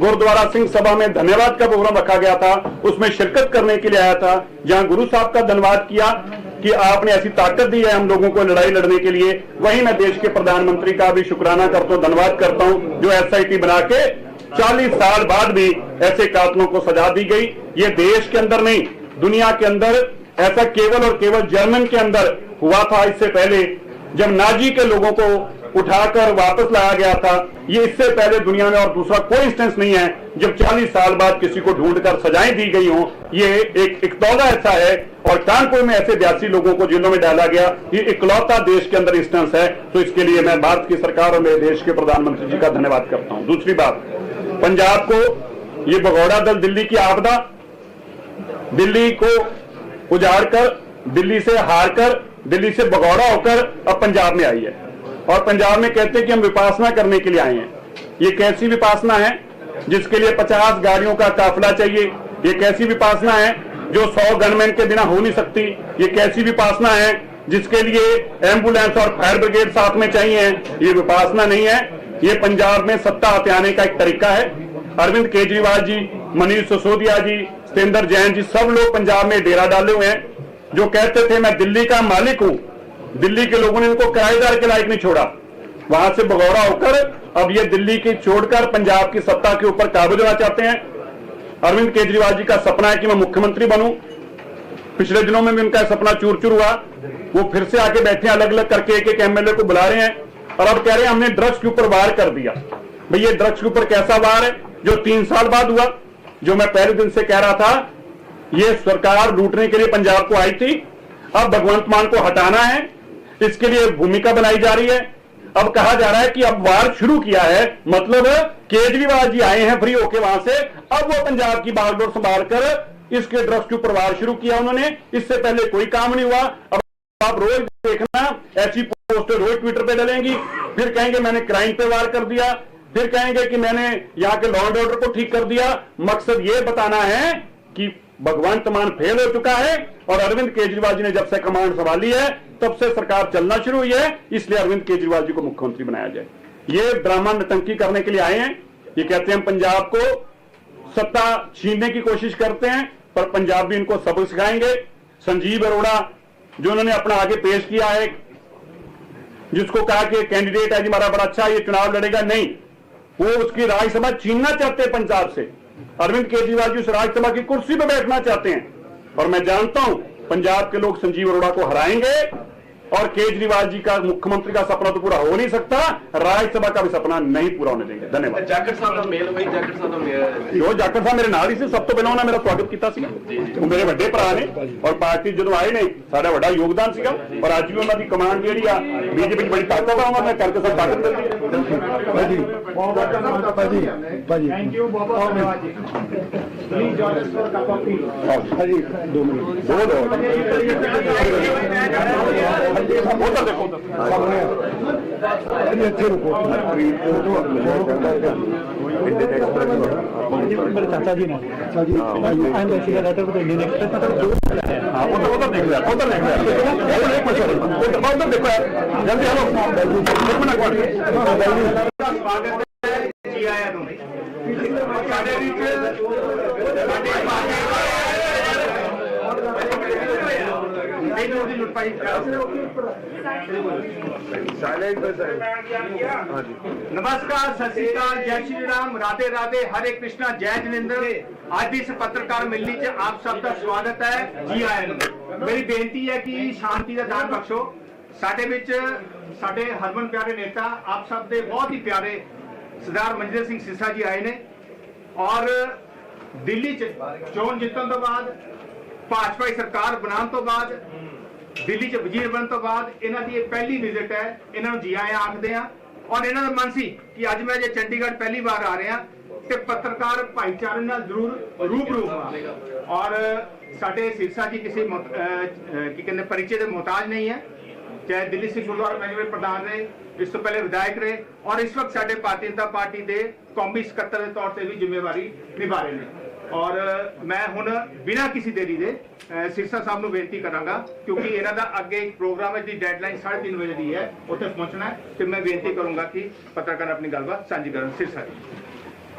गुरुद्वारा सिंह सभा में धन्यवाद का प्रोग्राम रखा गया था, उसमें शिरकत करने के लिए आया था, जहाँ गुरु साहब का धन्यवाद किया। कि आपने ऐसी ताकत दी है हम लोगों को लड़ाई लड़ने के लिए। वही मैं देश के प्रधानमंत्री का भी शुक्राना करता हूँ, धन्यवाद करता हूँ, जो एसआईटी बना के 40 साल बाद भी ऐसे कातलों को सजा दी गई। ये देश के अंदर नहीं, दुनिया के अंदर, ऐसा केवल और केवल जर्मन के अंदर हुआ था इससे पहले, जब नाजी के लोगों को उठाकर वापस लाया गया था। ये इससे पहले दुनिया में और दूसरा कोई इंस्टेंस नहीं है, जब 40 साल बाद किसी को ढूंढकर सजाएँ दी गई हों, ये एक इकतौला ऐसा है और कानपुर में ऐसे बयासी लोगों को जेलों में डाला गया, ये इकलौता देश के अंदर इंस्टेंस है। तो इसके लिए मैं भारत की सरकार और मेरे देश के प्रधानमंत्री जी का धन्यवाद करता हूँ। दूसरी बात, पंजाब को ये भगौड़ा दल दिल्ली की आपदा, दिल्ली को उजाड़ कर दिल्ली से हार कर दिल्ली से भगौड़ा होकर अब पंजाब में आई है। और पंजाब में कहते हैं कि हम विपासना करने के लिए आए हैं। ये कैसी विपासना है जिसके लिए 50 गाड़ियों का काफिला चाहिए। ये कैसी विपासना है जो 100 गनमैन के बिना हो नहीं सकती। ये कैसी विपासना है जिसके लिए एंबुलेंस और फायर ब्रिगेड साथ में चाहिए ये विपासना नहीं है। ये पंजाब में सत्ता हथियाने का एक तरीका है। अरविंद केजरीवाल जी, मनीष सिसोदिया जी, सतेंद्र जैन जी सब लोग पंजाब में डेरा डाले हुए हैं। जो कहते थे, मैं दिल्ली का मालिक हूँ दिल्ली के लोगों ने इनको किराएदार के लायक नहीं छोड़ा। वहाँ से भगौड़ा होकर अब ये दिल्ली की छोड़कर पंजाब की सत्ता के ऊपर काबू होना चाहते हैं। अरविंद केजरीवाल जी का सपना है कि मैं मुख्यमंत्री बनूं। पिछले दिनों में भी उनका सपना चूर चूर हुआ। वो फिर से आके बैठे अलग अलग करके एक एक एमएलए को बुला रहे हैं और अब कह रहे हैं, हमने ड्रग्स के ऊपर वार कर दिया। भाई, ये ड्रग्स के ऊपर कैसा वार है? जो तीन साल बाद हुआ, जो मैं पहले दिन से कह रहा था, ये सरकार लूटने के लिए पंजाब को आई थी। अब भगवंत मान को हटाना है। इसके लिए भूमिका बनाई जा रही है। अब कहा जा रहा है कि अब वार शुरू किया है। मतलब केजरीवाल जी आए हैं, फ्री होके वहाँ से। अब वो पंजाब की बागडोर संभाल कर इसके ड्रग्स के ऊपर वार शुरू किया उन्होंने। इससे पहले कोई काम नहीं हुआ। अब आप रोज देखना, ऐसी पोस्ट रोज ट्विटर पे डलेंगी। फिर कहेंगे, मैंने क्राइम पे वार कर दिया। फिर कहेंगे कि, मैंने यहाँ के लॉ एंड ऑर्डर को ठीक कर दिया। मकसद ये बताना है कि भगवंत मान फेल हो चुका है और अरविंद केजरीवाल जी ने जब से कमांड संभाली है, तब से सरकार चलना शुरू हुई है, इसलिए अरविंद केजरीवाल जी को मुख्यमंत्री बनाया जाए। ये ड्रामा नटंकी करने के लिए आए हैं। ये कहते हैं पंजाब को सत्ता छीनने की कोशिश करते हैं, पर पंजाब भी इनको सबक सिखाएँगे। संजीव अरोड़ा, जो उन्होंने अपना आगे पेश किया है, जिसको कहा कि कैंडिडेट है जी, हमारा बड़ा अच्छा ये चुनाव लड़ेगा, नहीं। वो उसकी राज्यसभा छीनना चाहते हैं पंजाब से। अरविंद केजरीवाल जी उस राज्यसभा की कुर्सी पर बैठना चाहते हैं और मैं जानता हूं पंजाब के लोग संजीव अरोड़ा को हराएंगे और केजरीवाल जी का मुख्यमंत्री का सपना तो पूरा हो नहीं सकता राज्यसभा का भी सपना नहीं पूरा होने देंगे। धन्यवाद। ਜਾਕਰ ਸਾਹਿਬ ਦਾ ਮੇਲ ਹੋਈ ਜਾਕਰ ਸਾਹਿਬ ਦਾ ਮੇਲ ਜੋ ਜਾਕਰ ਸਾਹਿਬ ਮੇਰੇ ਨਾਲ ਹੀ ਸੀ ਸਭ ਤੋਂ ਪਹਿਲਾਂ ਉਹਨਾਂ ਮੇਰਾ ਸਵਾਗਤ ਕੀਤਾ ਸੀਗਾ ਉਹ ਮੇਰੇ ਵੱਡੇ ਭਰਾ ਨੇ ਔਰ ਪਾਰਟੀ ਜਦੋਂ ਆਏ ਨੇ ਸਾਡਾ ਵੱਡਾ ਯੋਗਦਾਨ ਸੀਗਾ ਔਰ ਅੱਜ ਵੀ ਉਹਨਾਂ ਦੀ ਕਮਾਂਡ ਜਿਹੜੀ ਆ ਬੀਜੇਪੀ ਦੀ ਬੜੀ ਤਾਕਤ ਆ ਉਹਨਾਂ ਨੇ ਕਰਕੇ ਸਭ ਤਾਕਤ ਦਿੱਤੀ ਭਾਜੀ ਭਾਜੀ ਭਾਜੀ thank you Baba Sahib ji please ਜਾਕਰ Sahib the copy ਭਾਜੀ 2 ਮਿੰਟ ਦੋ ਦੋ ਉਧਰ ਦੇਖੋ ਉਧਰ ਇੱਥੇ ਰੁਕੋ ਮੇਰੇ ਚਾਚਾ ਜੀ ਨੇ ਚਾਚਾ ji I am basic letter to Indian Express ਮਤਲਬ ਹਾਂ ਉਧਰ ਉਧਰ ਦੇਖ ਲਿਆ ਉਧਰ ਦੇਖ ਲਿਆ ਉਧਰ ਇੱਕ ਮਿੰਟ ਉਧਰ ਉਧਰ ਦੇਖੋ ਜਲਦੀ ਆਓ ਇੱਕ ਮਿੰਟ ਕੋਲ ਸਵਾਗਤ ਹੈ ਜੀ ਆਇਆਂ ਨੂੰ ਸਾਡੇ ਵਿੱਚ ਨੇ ਉਹਦੀ ਲੁੱਟ ਪਾਈ ਸਾਇਲੈਂਟ ਬਸ ਨਮਸਕਾਰ ਸਤਿ ਸ੍ਰੀ ਅਕਾਲ ਜੈ ਸ਼੍ਰੀ ਰਾਮ ਰਾਧੇ ਰਾਧੇ ਹਰੇ ਕ੍ਰਿਸ਼ਨਾ ਜੈ ਜਨਿੰਦਰ। ਅੱਜ ਇਸ ਪੱਤਰਕਾਰ ਮਿਲਣੀ 'ਚ ਆਪ ਸਭ ਦਾ ਸਵਾਗਤ ਹੈ ਜੀ ਆਇਆਂ ਨੂੰ। ਮੇਰੀ ਬੇਨਤੀ ਹੈ ਕਿ ਸ਼ਾਂਤੀ ਦਾ ਦਾਨ ਬਖਸ਼ੋ। ਸਾਡੇ ਵਿੱਚ ਸਾਡੇ ਹਰਮਨ ਪਿਆਰੇ ਨੇਤਾ ਆਪ ਸਭ ਦੇ ਬਹੁਤ ਹੀ ਪਿਆਰੇ ਸਰਦਾਰ ਮਨਜੀਤ ਸਿੰਘ ਸਿੱਸਾ ਜੀ ਆਏ ਨੇ। ਔਰ ਦਿੱਲੀ ਚੋਣ ਜਿੱਤਣ ਤੋਂ ਬਾਅਦ ਭਾਜਪਾ ਸਰਕਾਰ ਬਣਾਉਣ ਤੋਂ ਬਾਅਦ ਦਿੱਲੀ 'ਚ ਵਜ਼ੀਰ ਬਣਨ ਤੋਂ ਬਾਅਦ ਇਹਨਾਂ ਦੀ ਇਹ ਪਹਿਲੀ ਵਿਜ਼ਿਟ ਹੈ, ਇਹਨਾਂ ਨੂੰ ਜੀ ਆਇਆਂ ਆਖਦੇ ਆ ਔਰ ਇਹਨਾਂ ਦਾ ਮਨ ਸੀ ਕਿ ਅੱਜ ਮੈਂ ਜੇ ਚੰਡੀਗੜ੍ਹ ਪਹਿਲੀ ਵਾਰ ਆ ਰਿਹਾ ਤੇ ਪੱਤਰਕਾਰ ਭਾਈਚਾਰੇ ਨਾਲ ਜ਼ਰੂਰ ਰੂਬਰੂ ਹੋਵਾਂ ਔਰ ਸਾਡੇ ਸਿਰਸਾ ਜੀ ਕਿਸੇ ਕੀ ਕਹਿੰਦੇ, ਪਰਿਚੇ ਦੇ ਮੁਹਤਾਜ ਨਹੀਂ ਹੈ। ਚਾਹੇ ਦਿੱਲੀ ਸਿੱਖ ਗੁਰਦੁਆਰਾ ਮੈਨੇਜਮੈਂਟ ਪ੍ਰਧਾਨ ਰਹੇ, ਇਸ ਤੋਂ ਪਹਿਲੇ ਵਿਧਾਇਕ ਰਹੇ, ਔਰ ਇਸ ਵਕਤ ਸਾਡੇ ਭਾਰਤੀ ਜਨਤਾ ਪਾਰਟੀ ਦੇ ਕੌਮੀ ਸਕੱਤਰ ਦੇ ਤੌਰ ਤੇ ਵੀ ਜ਼ਿੰਮੇਵਾਰੀ ਨਿਭਾ ਰਹੇ ਨੇ। ਔਰ ਮੈਂ ਹੁਣ ਬਿਨਾਂ ਕਿਸੇ ਦੇਰੀ ਦੇ ਸਿਰਸਾ ਸਾਹਿਬ ਨੂੰ ਬੇਨਤੀ ਕਰਾਂਗਾ ਕਿਉਂਕਿ ਇਹਨਾਂ ਦਾ ਅੱਗੇ ਇੱਕ ਪ੍ਰੋਗਰਾਮ ਹੈ ਦੀ ਡੈਡਲਾਈਨ 3:30 ਵਜੇ ਦੀ ਹੈ ਉੱਥੇ ਪਹੁੰਚਣਾ ਹੈ ਤੇ ਮੈਂ ਬੇਨਤੀ ਕਰੂੰਗਾ ਕਿ ਪੱਤਰਕਾਰ ਆਪਣੀ ਗੱਲਬਾਤ ਸਾਂਝੀ ਕਰਨ ਸਿਰਸਾ ਜੀ।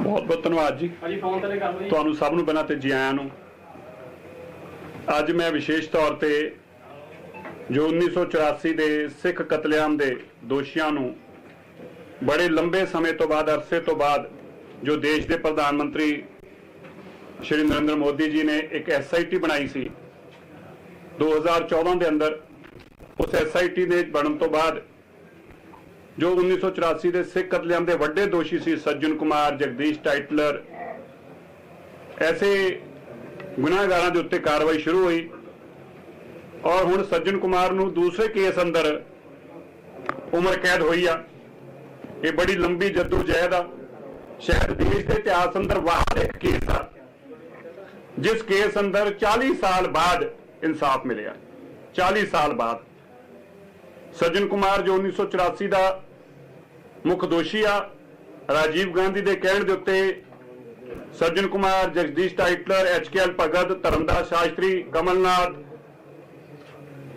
ਬਹੁਤ ਬਹੁਤ ਧੰਨਵਾਦ ਜੀ। ਅਜੀ ਫੋਨ ਤੇ ਕਰ ਲਓ ਜੀ। ਤੁਹਾਨੂੰ ਸਭ ਨੂੰ ਪਹਿਲਾਂ ਤੇ ਜੀ ਆਇਆਂ ਨੂੰ। ਅੱਜ ਮੈਂ ਵਿਸ਼ੇਸ਼ ਤੌਰ ਤੇ ਜੋ 1984 ਦੇ ਸਿੱਖ ਕਤਲੇਆਮ ਦੇ ਦੋਸ਼ੀਆਂ ਨੂੰ ਬੜੇ ਲੰਬੇ ਸਮੇਂ ਤੋਂ ਬਾਅਦ ਅਰਸੇ ਤੋਂ ਬਾਅਦ ਜੋ ਦੇਸ਼ ਦੇ ਪ੍ਰਧਾਨ ਮੰਤਰੀ ਸ਼੍ਰੀ ਨਰਿੰਦਰ ਮੋਦੀ ਜੀ ਨੇ ਇੱਕ ਐਸਆਈਟੀ ਬਣਾਈ ਸੀ। 2014 ਦੇ ਅੰਦਰ ਉਸ ਐਸਆਈਟੀ ਦੇ ਬਣਨ ਤੋਂ ਬਾਅਦ ਜੋ 1984 ਦੇ ਸਿੱਖ ਕਤਲੇਆਮ ਦੇ ਵੱਡੇ ਦੋਸ਼ੀ ਸੀ ਸੱਜਣ ਕੁਮਾਰ, ਜਗਦੀਸ਼ ਟਾਈਟਲਰ, ਐਸੇ ਗੁਨਾਹਗਾਰਾਂ ਦੇ ਉੱਤੇ ਕਾਰਵਾਈ ਸ਼ੁਰੂ ਹੋਈ ਔਰ ਹੁਣ ਸੱਜਣ ਕੁਮਾਰ ਨੂੰ ਦੂਸਰੇ ਕੇਸ ਅੰਦਰ ਉਮਰ ਕੈਦ ਹੋਈ ਆ। ਇਹ ਬੜੀ ਲੰਬੀ ਜਦੋਜਹਿਦ ਆ। ਸ਼ਾਇਦ ਦੇਸ਼ ਦੇ ਇਤਿਹਾਸ ਅੰਦਰ ਵਾਹਦ ਇੱਕ ਕੇਸ ਆ। ਜਿਸ ਕੇਸ ਅੰਦਰ 40 ਸਾਲ ਬਾਅਦ ਇਨਸਾਫ ਮਿਲਿਆ। 40 ਸਾਲ ਬਾਅਦ। ਸੱਜਣ ਕੁਮਾਰ ਜੋ 1984 ਦਾ ਮੁੱਖ ਦੋਸ਼ੀ ਆ, ਰਾਜੀਵ ਗਾਂਧੀ ਦੇ ਕਹਿਣ ਦੇ ਉੱਤੇ Sajjan Kumar, Jagdish Tytler, H K L Bhagat, Dharamdas Shastri, Kamalnath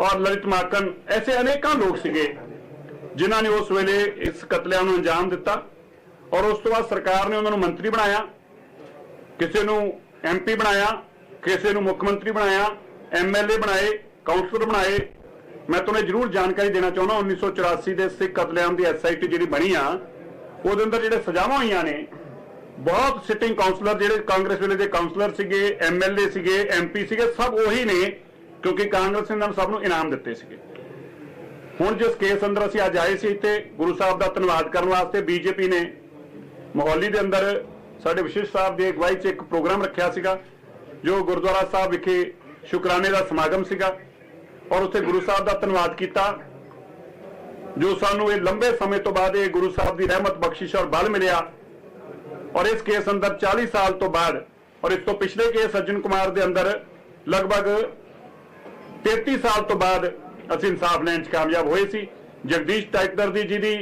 ਔਰ ਲਲਿਤ ਮਾਕਨ ਐਸੇ ਅਨੇਕਾਂ ਲੋਕ ਸੀਗੇ ਜਿਨ੍ਹਾਂ ਨੇ ਉਸ ਵੇਲੇ ਇਸ ਕਤਲਿਆਂ ਨੂੰ ਅੰਜਾਮ ਦਿੱਤਾ ਔਰ ਉਸ ਤੋਂ ਬਾਅਦ ਸਰਕਾਰ ਨੇ ਉਹਨਾਂ ਨੂੰ ਮੰਤਰੀ ਬਣਾਇਆ। ਕਿਸੇ ਨੂੰ ਐਮਪੀ ਬਣਾਇਆ, ਕਿਸੇ ਨੂੰ ਮੁੱਖ ਮੰਤਰੀ ਬਣਾਇਆ ਐਮਐਲਏ ਬਣਾਏ ਕਾਉਂਸਲਰ ਬਣਾਏ। ਮੈਂ ਤੁਹਾਨੂੰ ਜ਼ਰੂਰ ਜਾਣਕਾਰੀ ਦੇਣਾ ਚਾਹੁੰਦਾ 1984 ਦੇ ਸਿੱਖ ਕਤਲੇਆਮ ਦੀ ਐਸਆਈਟੀ ਜਿਹੜੀ ਬਣੀ ਆ, ਉਹਦੇ ਅੰਦਰ ਜਿਹੜੇ ਸਜ਼ਾਵਾਂ ਹੋਈਆਂ ਨੇ, ਬਹੁਤ ਸਿਟਿੰਗ ਕਾਉਂਸਲਰ ਜਿਹੜੇ ਕਾਂਗਰਸ ਵੇਲੇ ਦੇ ਕਾਉਂਸਲਰ ਸੀਗੇ ਐਮਐਲਏ ਸੀਗੇ ਐਮਪੀ ਸੀਗੇ, ਸਭ ਉਹੀ ਨੇ, ਕਿਉਂਕਿ ਕਾਂਗਰਸ ਨੇ ਸਭ ਨੂੰ ਇਨਾਮ ਦਿੱਤੇ ਸੀਗੇ। ਹੁਣ ਜਿਸ ਕੇਸ ਅੰਦਰ ਅਸੀਂ ਅੱਜ ਆਏ ਸੀ ਇੱਥੇ, ਗੁਰੂ ਸਾਹਿਬ ਦਾ ਧੰਨਵਾਦ ਕਰਨ ਵਾਸਤੇ ਬੀਜੇਪੀ ਨੇ, ਮੋਹਾਲੀ ਦੇ ਅੰਦਰ ਸਾਡੇ ਵਿਸ਼ੇਸ਼ ਸਾਹਿਬ ਦੀ ਅਗਵਾਈ 'ਚ ਇੱਕ ਪ੍ਰੋਗਰਾਮ ਰੱਖਿਆ ਸੀਗਾ, ਜੋ ਗੁਰਦੁਆਰਾ ਸਾਹਿਬ ਵਿਖੇ ਸ਼ੁਕਰਾਨੇ ਦਾ ਸਮਾਗਮ ਸੀਗਾ। ਔਰ ਉੱਥੇ ਗੁਰੂ ਸਾਹਿਬ ਦਾ ਧੰਨਵਾਦ ਕੀਤਾ, ਜੋ ਸਾਨੂੰ ਇਹ ਲੰਬੇ ਸਮੇਂ ਤੋਂ ਬਾਅਦ ਇਹ ਗੁਰੂ ਸਾਹਿਬ ਦੀ ਰਹਿਮਤ, ਬਖਸ਼ਿਸ਼ ਔਰ ਬਲ ਮਿਲਿਆ। ਔਰ ਇਸ ਕੇਸ ਅੰਦਰ 40 ਸਾਲ ਤੋਂ ਬਾਅਦ, ਔਰ ਇਸ ਤੋਂ ਪਿਛਲੇ ਕੇਸ ਸੱਜਣ ਕੁਮਾਰ ਦੇ ਅੰਦਰ ਲਗਭਗ 33 ਸਾਲ ਤੋਂ ਬਾਅਦ ਅਸੀਂ ਇਨਸਾਫ ਲੈਣ 'ਚ ਕਾਮਯਾਬ ਹੋਏ ਸੀ। ਜਗਦੀਸ਼ ਟਾਈਟਲਰ ਦੀ ਜੀ ਦੀ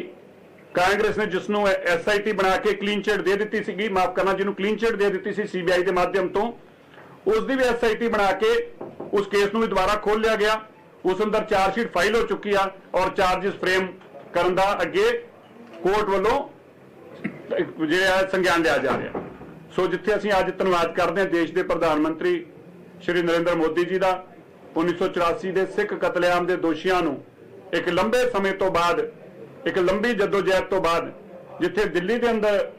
ਕਾਂਗਰਸ ਨੇ ਜਿਸ ਨੂੰ ਐਸਆਈਟੀ ਬਣਾ ਕੇ ਕਲੀਨ ਚਿਟ ਦੇ ਦਿੱਤੀ ਸੀਗੀ, ਮਾਫ ਕਰਨਾ, ਜਿਹਨੂੰ ਕਲੀਨ ਚਿਟ ਦੇ ਦਿੱਤੀ ਸੀ ਸੀਬੀਆਈ ਦੇ ਮਾਧਿਅਮ ਤੋਂ ਉਸ ਦੀ ਵੀ ਐਸਆਈਟੀ ਬਣਾ ਕੇ ਉਸ ਕੇਸ ਨੂੰ ਵੀ ਦੁਬਾਰਾ ਖੋਲ ਲਿਆ ਗਿਆ। ਉਸ ਅੰਦਰ ਚਾਰਜ ਸ਼ੀਟ ਫਾਈਲ ਹੋ ਚੁੱਕੀ ਆ ਔਰ ਚਾਰजेस ਫਰੇਮ ਕਰਨ ਦਾ ਅੱਗੇ ਕੋਰਟ ਵੱਲੋਂ ਜਿਹੜਾ ਸੰਗਿਆਨ ਲਿਆ ਜਾ ਰਿਹਾ। ਸੋ ਜਿੱਥੇ ਅਸੀਂ ਅੱਜ ਧੰਨਵਾਦ ਕਰਦੇ ਹਾਂ ਦੇਸ਼ ਦੇ ਪ੍ਰਧਾਨ ਮੰਤਰੀ ਸ਼੍ਰੀ ਨਰਿੰਦਰ ਮੋਦੀ ਜੀ ਦਾ 1984 ਦੇ ਸਿੱਖ ਕਤਲੇਆਮ ਦੇ ਦੋਸ਼ੀਆਂ ਨੂੰ, ਇੱਕ ਲੰਬੇ ਸਮੇਂ ਤੋਂ ਬਾਅਦ ਇੱਕ ਲੰਬੀ ਜਦੋਜਹਿਦ ਤੋਂ ਬਾਅਦ ਜਿੱਥੇ ਦਿੱਲੀ ਦੇ ਅੰਦਰ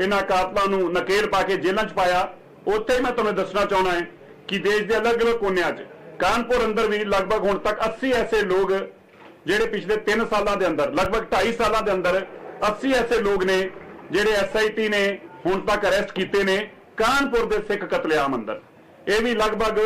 ਇਹਨਾਂ ਕਾਤਲਾਂ ਨੂੰ ਨਕੇਲ ਪਾ ਕੇ ਜੇਲ੍ਹਾਂ 'ਚ ਪਾਇਆ, ਉੱਥੇ ਹੀ ਮੈਂ ਤੁਹਾਨੂੰ ਦੱਸਣਾ ਚਾਹੁੰਦਾ ਹੈ ਕਿ ਦੇਸ਼ ਦੇ ਅਲੱਗ-ਅਲੱਗ ਕੋਨਿਆਂ 'ਚ, ਕਾਨਪੁਰ ਅੰਦਰ ਵੀ ਲਗਭਗ ਹੁਣ ਤੱਕ 80 ਐਸੇ ਲੋਕ ਜਿਹੜੇ ਪਿਛਲੇ 3 ਸਾਲਾਂ ਦੇ ਅੰਦਰ, ਲਗਭਗ 2.5 ਸਾਲਾਂ ਦੇ ਅੰਦਰ 80 ਐਸੇ ਲੋਕ ਨੇ ਜਿਹੜੇ ਐਸਆਈਟੀ ਨੇ ਹੁਣ ਤੱਕ ਅਰੈਸਟ ਕੀਤੇ ਨੇ ਕਾਨਪੁਰ ਦੇ ਸਿੱਖ ਕਤਲੇਆਮ ਅੰਦਰ। ਇਹ ਵੀ ਲਗਭਗ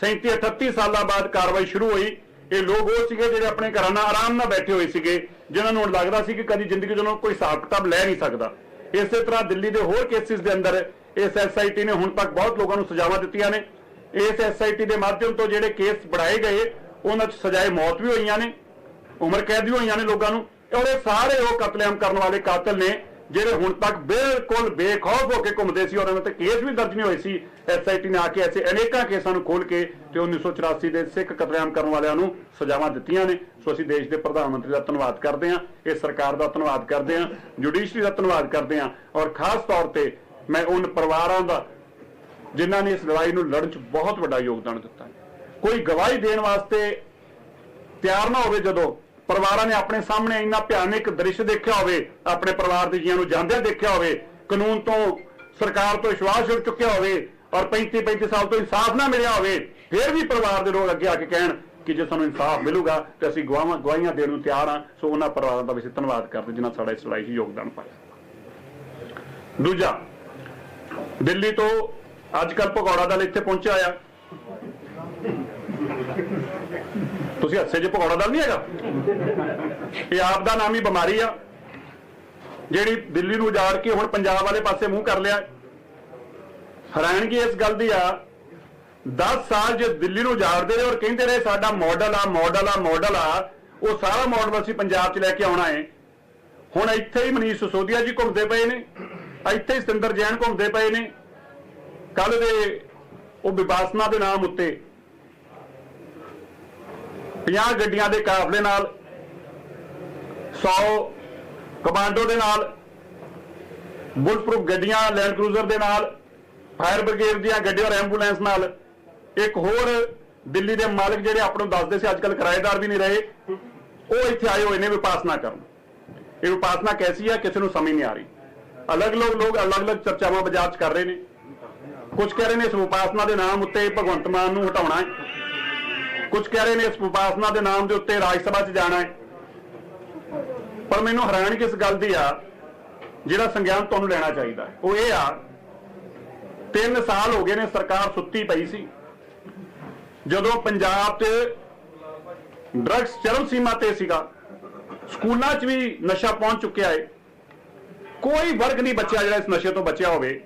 37 38 ਸਾਲਾਂ ਬਾਅਦ ਕਾਰਵਾਈ ਸ਼ੁਰੂ ਹੋਈ। ਇਹ ਲੋਕ ਉਹ ਸੀਗੇ ਜਿਹੜੇ ਆਪਣੇ ਘਰਾਂ ਨਾਲ ਆਰਾਮ ਨਾਲ ਬੈਠੇ ਹੋਏ ਸੀਗੇ, ਜਿਨ੍ਹਾਂ ਨੂੰ ਹੁਣ ਲੱਗਦਾ ਸੀ ਕਿ ਕਦੀ ਜ਼ਿੰਦਗੀ 'ਚ ਕੋਈ ਹਿਸਾਬ ਕਿਤਾਬ ਲੈ ਨਹੀਂ ਸਕਦਾ। ਇਸੇ ਤਰ੍ਹਾਂ ਦਿੱਲੀ ਦੇ ਹੋਰ ਕੇਸਿਸ ਦੇ ਅੰਦਰ ਇਸ ਐਸਆਈਟੀ ਨੇ ਹੁਣ ਤੱਕ ਬਹੁਤ ਲੋਕਾਂ ਨੂੰ ਸਜ਼ਾਵਾਂ ਦਿੱਤੀਆਂ ਨੇ। ਇਸ ਐਸਆਈਟੀ ਦੇ ਮਾਧਿਅਮ ਤੋਂ ਜਿਹੜੇ ਕੇਸ ਬਣਾਏ ਗਏ, ਉਹਨਾਂ 'ਚ ਸਜ਼ਾਏ ਮੌਤ ਵੀ ਹੋਈਆਂ ਨੇ, ਉਮਰ ਕੈਦ ਵੀ ਹੋਈਆਂ ਨੇ ਲੋਕਾਂ ਨੂੰ, ਔਰ ਇਹ ਸਾਰੇ ਉਹ ਕਤਲੇਆਮ ਕਰਨ ਵਾਲੇ ਕਾਤਲ ਨੇ ਜਿਹੜੇ ਹੁਣ ਤੱਕ ਬਿਲਕੁਲ ਬੇਖੌਫ ਹੋ ਕੇ ਘੁੰਮਦੇ ਸੀ ਔਰ ਉਹਨਾਂ ਤੇ ਕੇਸ ਵੀ ਦਰਜ ਨਹੀਂ ਹੋਏ ਸੀ। ਐਸਆਈਟੀ ਨੇ ਆ ਕੇ ਐਸੇ ਅਨੇਕਾਂ ਕੇਸਾਂ ਨੂੰ ਖੋਲ ਕੇ ਤੇ 1984 ਦੇ ਸਿੱਖ ਕਤਲੇਆਮ ਕਰਨ ਵਾਲਿਆਂ ਨੂੰ ਸਜ਼ਾਵਾਂ ਦਿੱਤੀਆਂ ਨੇ। ਸੋ ਅਸੀਂ ਦੇਸ਼ ਦੇ ਪ੍ਰਧਾਨ ਮੰਤਰੀ ਦਾ ਧੰਨਵਾਦ ਕਰਦੇ ਹਾਂ, ਇਹ ਸਰਕਾਰ ਦਾ ਧੰਨਵਾਦ ਕਰਦੇ ਹਾਂ ਜੁਡੀਸ਼ਰੀ ਦਾ ਧੰਨਵਾਦ ਕਰਦੇ ਹਾਂ ਔਰ ਖਾਸ ਤੌਰ ਤੇ ਮੈਂ ਉਹਨਾਂ ਪਰਿਵਾਰਾਂ ਦਾ, ਜਿਨ੍ਹਾਂ ਨੇ ਇਸ ਲੜਾਈ ਨੂੰ ਲੜਨ 'ਚ ਬਹੁਤ ਵੱਡਾ ਯੋਗਦਾਨ ਦਿੱਤਾ। ਕੋਈ ਗਵਾਹੀ ਦੇਣ ਵਾਸਤੇ ਤਿਆਰ ਨਾ ਹੋਵੇ ਜਦੋਂ ਪਰਿਵਾਰਾਂ ਨੇ ਆਪਣੇ ਸਾਹਮਣੇ ਇੰਨਾ ਭਿਆਨਕ ਦ੍ਰਿਸ਼ ਦੇਖਿਆ ਹੋਵੇ, ਆਪਣੇ ਪਰਿਵਾਰ ਦੇ ਜੀਆਂ ਨੂੰ ਜਾਂਦਿਆਂ ਦੇਖਿਆ ਹੋਵੇ, ਕਾਨੂੰਨ ਤੋਂ ਸਰਕਾਰ ਤੋਂ ਵਿਸ਼ਵਾਸ ਉੱਠ ਚੁੱਕਿਆ ਹੋਵੇ ਔਰ 35 35 ਸਾਲ ਤੋਂ ਇਨਸਾਫ ਨਾ ਮਿਲਿਆ ਹੋਵੇ, ਫਿਰ ਵੀ ਪਰਿਵਾਰ ਦੇ ਲੋਕ ਅੱਗੇ ਆ ਕੇ ਕਹਿਣ ਕਿ ਜੇ ਸਾਨੂੰ ਇਨਸਾਫ ਮਿਲੂਗਾ ਤੇ ਅਸੀਂ ਗਵਾਹਾਂ, ਗਵਾਹੀਆਂ ਦੇਣ ਨੂੰ ਤਿਆਰ ਹਾਂ। ਸੋ ਉਹਨਾਂ ਪਰਿਵਾਰਾਂ ਦਾ ਵੀ ਅਸੀਂ ਧੰਨਵਾਦ ਕਰਦੇ ਜਿਨ੍ਹਾਂ ਸਾਡਾ ਇਸ ਲੜਾਈ 'ਚ ਯੋਗਦਾਨ ਪਾਇਆ। ਦੂਜਾ, ਦਿੱਲੀ ਤੋਂ ਅੱਜ ਕੱਲ ਭਗੌੜਾ ਦਲ ਇੱਥੇ ਪਹੁੰਚਿਆ ਆ ਤੁਸੀਂ ਹੱਸੇ 'ਚ ਭਗੌੜਾ ਦਲ ਨਹੀਂ ਹੈਗਾ? ਇਹ ਆਪ ਦਾ ਨਾਮੀ ਬਿਮਾਰੀ ਆ। ਜਿਹੜੀ ਦਿੱਲੀ ਨੂੰ ਉਜਾੜ ਕੇ ਹੁਣ ਪੰਜਾਬ ਵਾਲੇ ਪਾਸੇ ਮੂੰਹ ਕਰ ਲਿਆ। ਹੈਰਾਨਗੀ ਇਸ ਗੱਲ ਦੀ ਆ 10 ਸਾਲ ਜੇ ਦਿੱਲੀ ਨੂੰ ਉਜਾੜਦੇ ਰਹੇ ਔਰ ਕਹਿੰਦੇ ਰਹੇ, ਸਾਡਾ ਮਾਡਲ ਆ ਮਾਡਲ ਆ ਮਾਡਲ ਆ, ਉਹ ਸਾਰਾ ਮਾਡਲ ਅਸੀਂ ਪੰਜਾਬ 'ਚ ਲੈ ਕੇ ਆਉਣਾ ਹੈ ਹੁਣ ਇੱਥੇ ਹੀ ਮਨੀਸ਼ ਸਿਸੋਦੀਆ ਜੀ ਘੁੰਮਦੇ ਪਏ ਨੇ, ਇੱਥੇ ਹੀ ਸਤਿੰਦਰ ਜੈਨ ਘੁੰਮਦੇ ਪਏ ਨੇ। ਕੱਲ ਦੇ ਉਹ ਵਿਪਾਸਨਾ ਦੇ ਨਾਮ ਉੱਤੇ 50 ਗੱਡੀਆਂ ਦੇ ਕਾਫਲੇ ਨਾਲ 100 ਕਮਾਂਡੋ ਦੇ ਨਾਲ ਬੁਲਟ ਪ੍ਰੂਫ ਗੱਡੀਆਂ, ਲੈਂਡ ਕਰੂਜ਼ਰ ਦੇ ਨਾਲ, ਫਾਇਰ ਬ੍ਰਿਗੇਡ ਦੀਆਂ ਗੱਡੀਆਂ ਔਰ ਐਂਬੂਲੈਂਸ ਨਾਲ। ਇੱਕ ਹੋਰ ਦਿੱਲੀ ਦੇ ਮਾਲਕ ਜਿਹੜੇ ਆਪਾਂ ਨੂੰ ਦੱਸਦੇ ਸੀ ਅੱਜਕੱਲ ਕਿਰਾਏਦਾਰ ਵੀ ਨਹੀਂ ਰਹੇ, ਉਹ ਇੱਥੇ ਆਏ ਹੋਏ ਨੇ, ਵਿਪਾਸਨਾ ਕਰਨ। ਇਹ ਉਪਾਸਨਾ ਕੈਸੀ ਹੈ ਕਿਸੇ ਨੂੰ ਸਮਝ ਨਹੀਂ ਆ ਰਹੀ। ਅਲੱਗ-ਅਲੱਗ ਲੋਕ ਅਲੱਗ-ਅਲੱਗ ਚਰਚਾਵਾਂ ਬਾਜ਼ਾਰ 'ਚ ਕਰ ਰਹੇ ਨੇ। ਕੁਝ ਕਹਿ ਰਹੇ ਨੇ, ਇਸ ਵਿਪਾਸਨਾ ਦੇ ਨਾਮ ਉੱਤੇ ਭਗਵੰਤ ਮਾਨ ਨੂੰ ਹਟਾਉਣਾ ਹੈ। ਕੁਝ ਕਹਿ ਰਹੇ ਨੇ ਇਸ ਉਪਾਸਨਾ ਦੇ ਨਾਮ ਦੇ ਉੱਤੇ ਰਾਜ ਸਭਾ 'ਚ ਜਾਣਾ ਹੈ। ਪਰ ਮੈਨੂੰ ਹੈਰਾਨੀ ਕਿਸ ਗੱਲ ਦੀ ਆ, ਜਿਹੜਾ ਸੰਗਿਆਨ ਤੁਹਾਨੂੰ ਲੈਣਾ ਚਾਹੀਦਾ ਉਹ ਇਹ ਆ 3 ਸਾਲ ਹੋ ਗਏ ਨੇ ਸਰਕਾਰ ਸੁੱਤੀ ਪਈ ਸੀ। ਜਦੋਂ ਪੰਜਾਬ 'ਚ ਡਰੱਗਸ ਚਰਮ ਸੀਮਾ ਤੇ ਸੀਗਾ, ਸਕੂਲਾਂ 'ਚ ਵੀ ਨਸ਼ਾ ਪਹੁੰਚ ਚੁੱਕਿਆ ਹੈ ਕੋਈ ਵਰਗ ਨਹੀਂ ਬਚਿਆ ਜਿਹੜਾ ਇਸ ਨਸ਼ੇ ਤੋਂ ਬਚਿਆ ਹੋਵੇ।